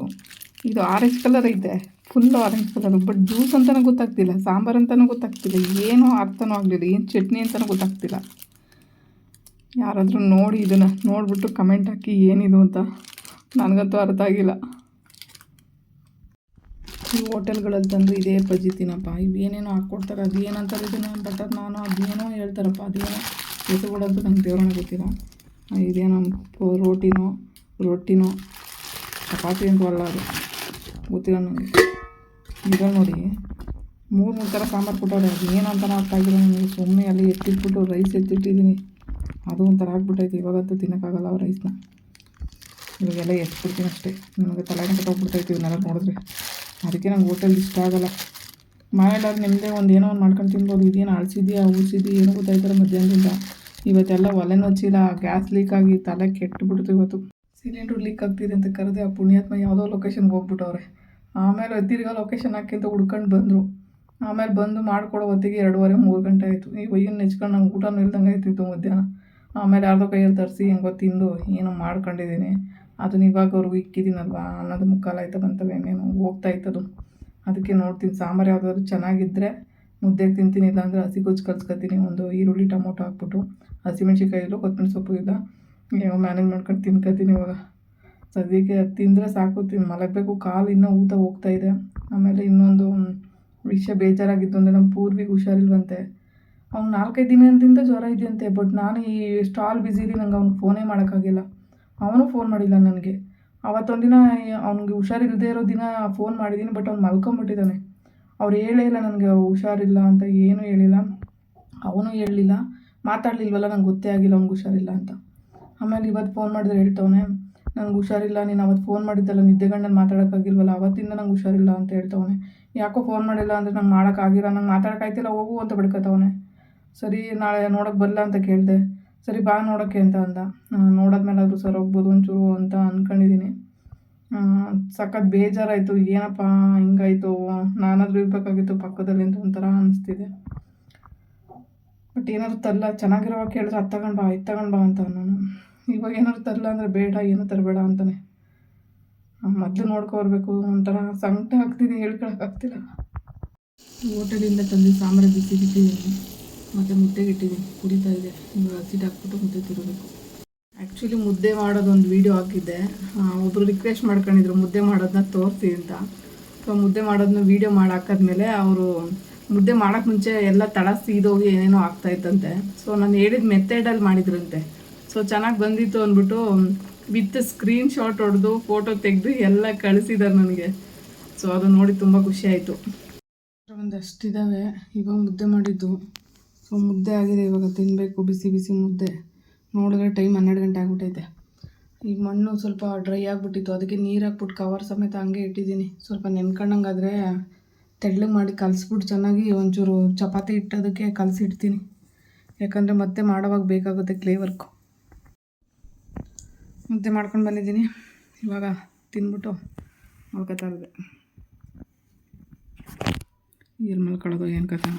ಇದು ಆರೆಂಜ್ ಕಲರ್ ಇದೆ. Full orange colour but juice ಅಂತಲೂ ಗೊತ್ತಾಗ್ತಿಲ್ಲ, ಸಾಂಬಾರು ಅಂತಲೂ ಗೊತ್ತಾಗ್ತಿಲ್ಲ, ಏನೂ ಅರ್ಥನೂ ಆಗಲಿಲ್ಲ, ಏನು ಚಟ್ನಿ ಅಂತಲೂ ಗೊತ್ತಾಗ್ತಿಲ್ಲ. ಯಾರಾದರೂ ನೋಡಿ ಇದನ್ನು ನೋಡಿಬಿಟ್ಟು ಕಮೆಂಟ್ ಹಾಕಿ ಏನಿದು ಅಂತ ನನಗಂತೂ ಅರ್ಥ ಆಗಿಲ್ಲ. ಈ ಹೋಟೆಲ್ಗಳಲ್ಲಿ ತಂದು ಇದೇ ಬಜ್ಜಿ ತಿನ್ನಪ್ಪ ಇವೇನೇನೋ ಹಾಕ್ಕೊಡ್ತಾರೆ ಅದು ಏನಂತಾರೆ ಇದನ್ನು ಅದು ನಾನು ಅದೇನೋ ಹೇಳ್ತಾರಪ್ಪ, ಅದೇನೋ ಹೆಸರುಗಳಂತೂ ನಂಗೆ ದೇವ್ರನ್ನ ಗೊತ್ತಿಲ್ಲ. ಇದೇನೋ ರೋಟಿನೋ, ರೊಟ್ಟಿನೋ, ಚಪಾತಿ ಅಂತೂ ಅಲ್ಲ ಅದು. ಗೊತ್ತಿಲ್ಲ ನನಗೆ ಈಗ ನೋಡಿ, ಮೂರು ಮೂರು ಥರ ಸಾಂಬಾರು ಕೊಟ್ಟವ್ರೆ. ಅದು ಏನು ಅಂತ ಅರ್ಥ ಆಗಿಲ್ಲ ನನಗೆ ಸುಮ್ಮನೆ ಅಲ್ಲಿ ಎತ್ತಿಟ್ಬಿಟ್ಟು ರೈಸ್ ಎತ್ತಿಟ್ಟಿದ್ದೀನಿ. ಅದು ಒಂಥರ ಆಗ್ಬಿಟ್ಟೈತೆ. ಇವಾಗಂತೂ ತಿನ್ನೋಕ್ಕಾಗಲ್ಲ ಆ ರೈಸ್ನ ಇವಾಗೆಲ್ಲ ಎತ್ಬಿಡ್ತೀನಿ ಅಷ್ಟೇ. ನನಗೆ ತಲೆಗೆ ಕಟ್ಟೋಗ್ಬಿಡ್ತೈತೆ ಇವನ್ನೆಲ್ಲ ನೋಡಿದ್ರೆ. ಅದಕ್ಕೆ ನಂಗೆ ಹೋಟೆಲ್ ಇಷ್ಟ ಆಗಲ್ಲ. ಮನೆಯಲ್ಲಾದ್ರೆ ನಿಮ್ಮದೇ ಒಂದು ಏನೋ ಒಂದು ಮಾಡ್ಕೊಂಡು ತಿನ್ಬೋದು. ಇದೇನು ಅಳಿಸಿದ್ಯಾ ಉಳಿಸಿದ್ಯಾ ಏನೋ ಗೊತ್ತಾಯ್ತಾರೆ ಮಧ್ಯಾಹ್ನದಿಂದ. ಇವತ್ತೆಲ್ಲ ಒಲೆನೂ ಹಚ್ಚಿಲ್ಲ ಗ್ಯಾಸ್ ಲೀಕ್ ಆಗಿ ತಲೆ ಕೆಟ್ಟುಬಿಡ್ತು ಇವತ್ತು. ಸಿಲಿಂಡರ್ ಲೀಕ್ ಆಗ್ತಿದೆ ಅಂತ ಕರೆದೆ ಆ ಪುಣ್ಯಾತ್ಮ ಯಾವುದೋ ಲೊಕೇಶನ್ಗೆ ಹೋಗ್ಬಿಟ್ಟವ್ರೆ. ಆಮೇಲೆ ತಿರ್ಗಾ ಲೊಕೇಶನ್ ಹಾಕಿಂತ ಹುಡ್ಕೊಂಡು ಬಂದರು. ಆಮೇಲೆ ಬಂದು ಮಾಡ್ಕೊಡೋ ಹೊತ್ತಿಗೆ ಎರಡೂವರೆ, ಮೂರು ಗಂಟೆ ಆಯಿತು. ಈ ಒಯ್ಯನ್ನು ನೆಚ್ಕೊಂಡು ನಂಗೆ ಊಟನೂ ಇಲ್ದಂಗೆ ಆಯ್ತಿತ್ತು ಮಧ್ಯಾಹ್ನ. ಆಮೇಲೆ ಯಾರ್ದೋ ಕೈಯಲ್ಲಿ ತರಿಸಿ ಹೆಂಗೋ ತಿಂದು, ಏನೋ ಮಾಡ್ಕೊಂಡಿದ್ದೀನಿ. ಅದನ್ನ ಇವಾಗವ್ರಿಗೂ ಇಕ್ಕಿದ್ದೀನಲ್ವ ಅನ್ನೋದು ಮುಕ್ಕಾಲು ಆಯ್ತಾ ಬಂತವೆ ಇನ್ನೇನು? ಹೋಗ್ತಾ ಇತ್ತದು ಅದಕ್ಕೆ ನೋಡ್ತೀನಿ. ಸಾಂಬಾರು ಯಾವುದಾದ್ರು ಚೆನ್ನಾಗಿದ್ದರೆ ಮುದ್ದೆಗೆ ತಿಂತೀನಿ ಇಲ್ಲ ಅಂದರೆ ಹಸಿ ಗೊಜ್ಜು ಕಲ್ಸ್ಕೊತೀನಿ. ಒಂದು ಈರುಳ್ಳಿ, ಟೊಮೊಟೊ ಹಾಕ್ಬಿಟ್ಟು ಹಸಿಮೆಣ್ಸಿಕಾಯಿ ಇಲ್ಲ ಕೊತ್ತಂಬರಿ ಸೊಪ್ಪು ಇಲ್ಲ. ಏನೋ ಮ್ಯಾನೇಜ್ ಮಾಡ್ಕೊಂಡು ತಿನ್ಕೊತೀನಿ ಇವಾಗ. ಸದ್ಯಕ್ಕೆ ಅದು ತಿಂದರೆ ಸಾಕು. ತಿನ್, ಮಲಗಬೇಕು. ಕಾಲು ಇನ್ನೂ ಊತ ಹೋಗ್ತಾ ಇದೆ. ಆಮೇಲೆ ಇನ್ನೊಂದು ವಿಷಯ ಬೇಜಾರಾಗಿತ್ತು ಅಂದರೆ ನಮ್ಮ ಪೂರ್ವಿಗೆ ಹುಷಾರಿಲ್ವಂತೆ ಅವ್ನು ನಾಲ್ಕೈದು ದಿನದಿಂದ ಜ್ವರ ಇದೆಯಂತೆ, ಬಟ್ ನಾನು ಈ ಸ್ಟಾಲ್ ಬ್ಯುಸಿಲಿ ನಂಗೆ ಅವ್ನಿಗೆ ಫೋನೇ ಮಾಡೋಕ್ಕಾಗಿಲ್ಲ. ಅವನು ಫೋನ್ ಮಾಡಿಲ್ಲ ನನಗೆ. ಅವತ್ತೊಂದಿನ, ಅವ್ನಿಗೆ ಹುಷಾರಿಲ್ಲದೆ ಇರೋ ದಿನ ಫೋನ್ ಮಾಡಿದ್ದೀನಿ ಬಟ್ ಅವ್ನು ಮಲ್ಕೊಂಬಿಟ್ಟಿದ್ದಾನೆ. ಅವ್ರು ಹೇಳೇ ಇಲ್ಲ ನನಗೆ ಹುಷಾರಿಲ್ಲ ಅಂತ ಏನೂ ಹೇಳಿಲ್ಲ. ಅವನು ಹೇಳಲಿಲ್ಲ. ಮಾತಾಡಲಿಲ್ವಲ್ಲ, ನಂಗೆ ಗೊತ್ತೇ ಆಗಿಲ್ಲ ಅವ್ನಿಗೆ ಹುಷಾರಿಲ್ಲ ಅಂತ. ಆಮೇಲೆ ಇವತ್ತು ಫೋನ್ ಮಾಡಿದ್ರೆ ಹೇಳ್ತವನೆ, ನಂಗೆ ಹುಷಾರಿಲ್ಲ, ನೀನು ಅವತ್ತು ಫೋನ್ ಮಾಡಿದ್ದಲ್ಲ, ನಿದ್ದೆಗಣ್ಣಲ್ಲಿ ಮಾತಾಡೋಕ್ಕಾಗಿಲ್ವಲ್ಲ ಅವತ್ತಿಂದ ನಂಗೆ ಹುಷಾರಿಲ್ಲ ಅಂತ ಹೇಳ್ತವನೆ. ಯಾಕೋ ಫೋನ್ ಮಾಡಿಲ್ಲ ಅಂದರೆ ನಂಗೆ ಮಾಡೋಕ್ಕಾಗಿಲ್ಲ ನಂಗೆ ಮಾತಾಡೋಕ್ಕಾಯ್ತಿಲ್ಲ ಹೋಗು ಅಂತ ಬಿಡ್ಕತ್ತವನೆ ಸರಿ, ನಾಳೆ ನೋಡೋಕೆ ಬರಲ್ಲ ಅಂತ ಕೇಳಿದೆ. ಸರಿ, ಬಾ ನೋಡೋಕ್ಕೆ ಅಂತ ಅಂದ. ನೋಡಾದ್ಮೇಲೆ ಆದರೂ ಸರ್ ಹೋಗ್ಬೋದು ಒಂಚೂರು ಅಂತ ಅಂದ್ಕೊಂಡಿದ್ದೀನಿ ಸಖತ್ ಬೇಜಾರಾಯಿತು, ಏನಪ್ಪ ಹಿಂಗಾಯ್ತು, ನಾನಾದರೂ ಇರಬೇಕಾಗಿತ್ತು ಪಕ್ಕದಲ್ಲಿ ಅಂತ ಒಂಥರ ಅನಿಸ್ತಿದೆ. ಬಟ್ ಏನಾದ್ರು ತಲ್ಲ ಚೆನ್ನಾಗಿರೋವಾಗ ಕೇಳಿದ್ರೆ ಅದು ತಗೊಂಡು ಬಾ, ಇದು ತಗೊಂಡು ಬಾ ಅಂತ ನಾನು ಇವಾಗ ಏನಾದ್ರು ತರಲ್ಲ ಅಂದರೆ ಬೇಡ, ಏನೂ ತರಬೇಡ ಅಂತಾನೆ. ಮೊದಲು ನೋಡ್ಕೊಬರ್ಬೇಕು ಒಂಥರ ಸಂಕಟ ಆಗ್ತಿದೆ ಹೇಳ್ಕೊಳಕ್ಕಾಗ್ತಿಲ್ಲ ಹೋಟೆಲಿಂದ ತಂದು ಸಾಂಬಾರು ಬಿಸಿ ಬಿಟ್ಟಿದ್ದೀನಿ ಮತ್ತು ಮುಟ್ಟೆಗಿಟ್ಟಿದ್ದೀನಿ ಕುಡಿತಾ ಇದೆ ಹಸಿಟ್ಟು ಹಾಕ್ಬಿಟ್ಟು ಮುದ್ದೆ ತಿರಬೇಕು ಆ್ಯಕ್ಚುಲಿ ಮುದ್ದೆ ಮಾಡೋದೊಂದು ವೀಡಿಯೋ ಹಾಕಿದ್ದೆ. ಒಬ್ಬರು ರಿಕ್ವೆಸ್ಟ್ ಮಾಡ್ಕೊಂಡಿದ್ರು, ಮುದ್ದೆ ಮಾಡೋದನ್ನ ತೋರಿಸಿ ಅಂತ. ಸೊ ಮುದ್ದೆ ಮಾಡೋದನ್ನ ವೀಡಿಯೋ ಮಾಡಿ ಹಾಕಿದ್ಮೇಲೆ ಅವರು ಮುದ್ದೆ ಮಾಡೋಕ್ಕೆ ಮುಂಚೆ ಎಲ್ಲ ತಳ ಸೀದೋಗಿ ಏನೇನೋ ಆಗ್ತಾ ಇತ್ತಂತೆ. ಸೊ ನಾನು ಹೇಳಿದ ಮೆಥಡಲ್ಲಿ ಮಾಡಿದ್ರಂತೆ. ಸೊ ಚೆನ್ನಾಗಿ ಬಂದಿತ್ತು ಅಂದ್ಬಿಟ್ಟು, ವಿತ್ ಸ್ಕ್ರೀನ್ ಶಾಟ್ ಹೊಡೆದು ಫೋಟೋ ತೆಗೆದು ಎಲ್ಲ ಕಳಿಸಿದ್ದಾರೆ ನನಗೆ. ಸೊ ಅದು ನೋಡಿ ತುಂಬ ಖುಷಿ ಆಯಿತು. ಒಂದಷ್ಟಿದ್ದಾವೆ ಇವಾಗ ಮುದ್ದೆ ಮಾಡಿದ್ದು. ಸೊ ಮುದ್ದೆ ಆಗಿದೆ. ಇವಾಗ ತಿನ್ನಬೇಕು ಬಿಸಿ ಬಿಸಿ ಮುದ್ದೆ. ನೋಡಿದ್ರೆ ಟೈಮ್ ಹನ್ನೆರಡು ಗಂಟೆ ಆಗ್ಬಿಟ್ಟೈತೆ. ಈ ಮಣ್ಣು ಸ್ವಲ್ಪ ಡ್ರೈ ಆಗಿಬಿಟ್ಟಿತ್ತು. ಅದಕ್ಕೆ ನೀರು ಹಾಕ್ಬಿಟ್ಟು ಕವರ್ ಸಮೇತ ಹಂಗೆ ಇಟ್ಟಿದ್ದೀನಿ. ಸ್ವಲ್ಪ ನೆನ್ಕೊಂಡಂಗಾದರೆ ತೆಳ್ಳಗೆ ಮಾಡಿ ಕಲಿಸ್ಬಿಟ್ಟು ಚೆನ್ನಾಗಿ ಒಂಚೂರು ಚಪಾತಿ ಇಟ್ಟೋದಕ್ಕೆ ಕಲಸಿಡ್ತೀನಿ. ಯಾಕಂದರೆ ಮತ್ತೆ ಮಾಡೋವಾಗ ಬೇಕಾಗುತ್ತೆ ಕ್ಲೇ ವರ್ಕು ಮುದ್ದೆ ಮಾಡ್ಕೊಂಡು ಬಂದಿದ್ದೀನಿ. ಇವಾಗ ತಿಂದ್ಬಿಟ್ಟು ಮಲ್ಕೋತಾ ಇರೋದೆ. ಎಲ್ಲಿ ಮಲ್ಕೊಳ್ಳೋದು ಏನು ಕಥೆ?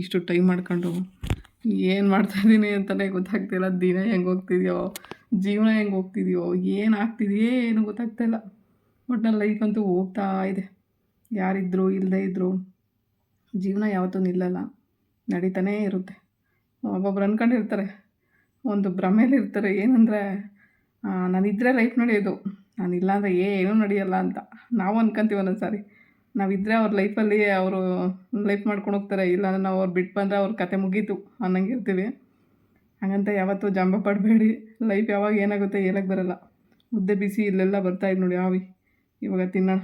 ಇಷ್ಟು ಟೈಮ್ ಮಾಡ್ಕೊಂಡು ಏನು ಮಾಡ್ತಾಯಿದ್ದೀನಿ ಅಂತಲೇ ಗೊತ್ತಾಗ್ತಿಲ್ಲ. ದಿನ ಹೆಂಗೆ ಹೋಗ್ತಿದೆಯೋ, ಜೀವನ ಹೆಂಗೆ ಹೋಗ್ತಿದೆಯೋ, ಏನು ಆಗ್ತಿದೆಯೇ ಏನು ಗೊತ್ತಾಗ್ತಾಯಿಲ್ಲ ಬಟ್ ನನ್ನ ಲೈಫ್ ಅಂತೂ ಹೋಗ್ತಾ ಇದೆ. ಯಾರಿದ್ರು ಇಲ್ಲದೇ ಇದ್ದರು ಜೀವನ ಯಾವತ್ತೂ ನಿಲ್ಲಲ್ಲ ನಡೀತಾನೇ ಇರುತ್ತೆ. ಒಬ್ಬೊಬ್ರು ಅಂದ್ಕೊಂಡಿರ್ತಾರೆ ಒಂದು ಭ್ರಮೇಲಿ ಇರ್ತಾರೆ. ಏನಂದರೆ ನಾನಿದ್ದರೆ ಲೈಫ್ ನಡೆಯೋದು. ನಾನಿಲ್ಲ ಅಂದರೆ ಏನೂ ನಡೆಯಲ್ಲ ಅಂತ. ನಾವು ಅನ್ಕೊಂತೀವಿ ಒಂದೊಂದು ಸಾರಿ ನಾವಿದ್ದರೆ ಅವ್ರ ಲೈಫಲ್ಲಿ ಅವರು ಲೈಫ್ ಮಾಡ್ಕೊಂಡು ಹೋಗ್ತಾರೆ. ಇಲ್ಲ ಅಂದ್ರೆ ನಾವು ಅವ್ರು ಬಿಟ್ಟು ಬಂದರೆ ಅವ್ರ ಕತೆ ಮುಗೀತು ಅನ್ನಂಗೆ ಇರ್ತೀವಿ ಹಾಗಂತ ಯಾವತ್ತೂ ಜಂಬ ಪಡಬೇಡಿ. ಲೈಫ್ ಯಾವಾಗ ಏನಾಗುತ್ತೆ ಹೇಳಕ್ಕೆ ಬರಲ್ಲ. ಮುದ್ದೆ ಬಿಸಿ ಇಲ್ಲೆಲ್ಲ ಬರ್ತಾಯಿದೆ ನೋಡಿ ಆವಿ. ಇವಾಗ ತಿನ್ನೋಣ.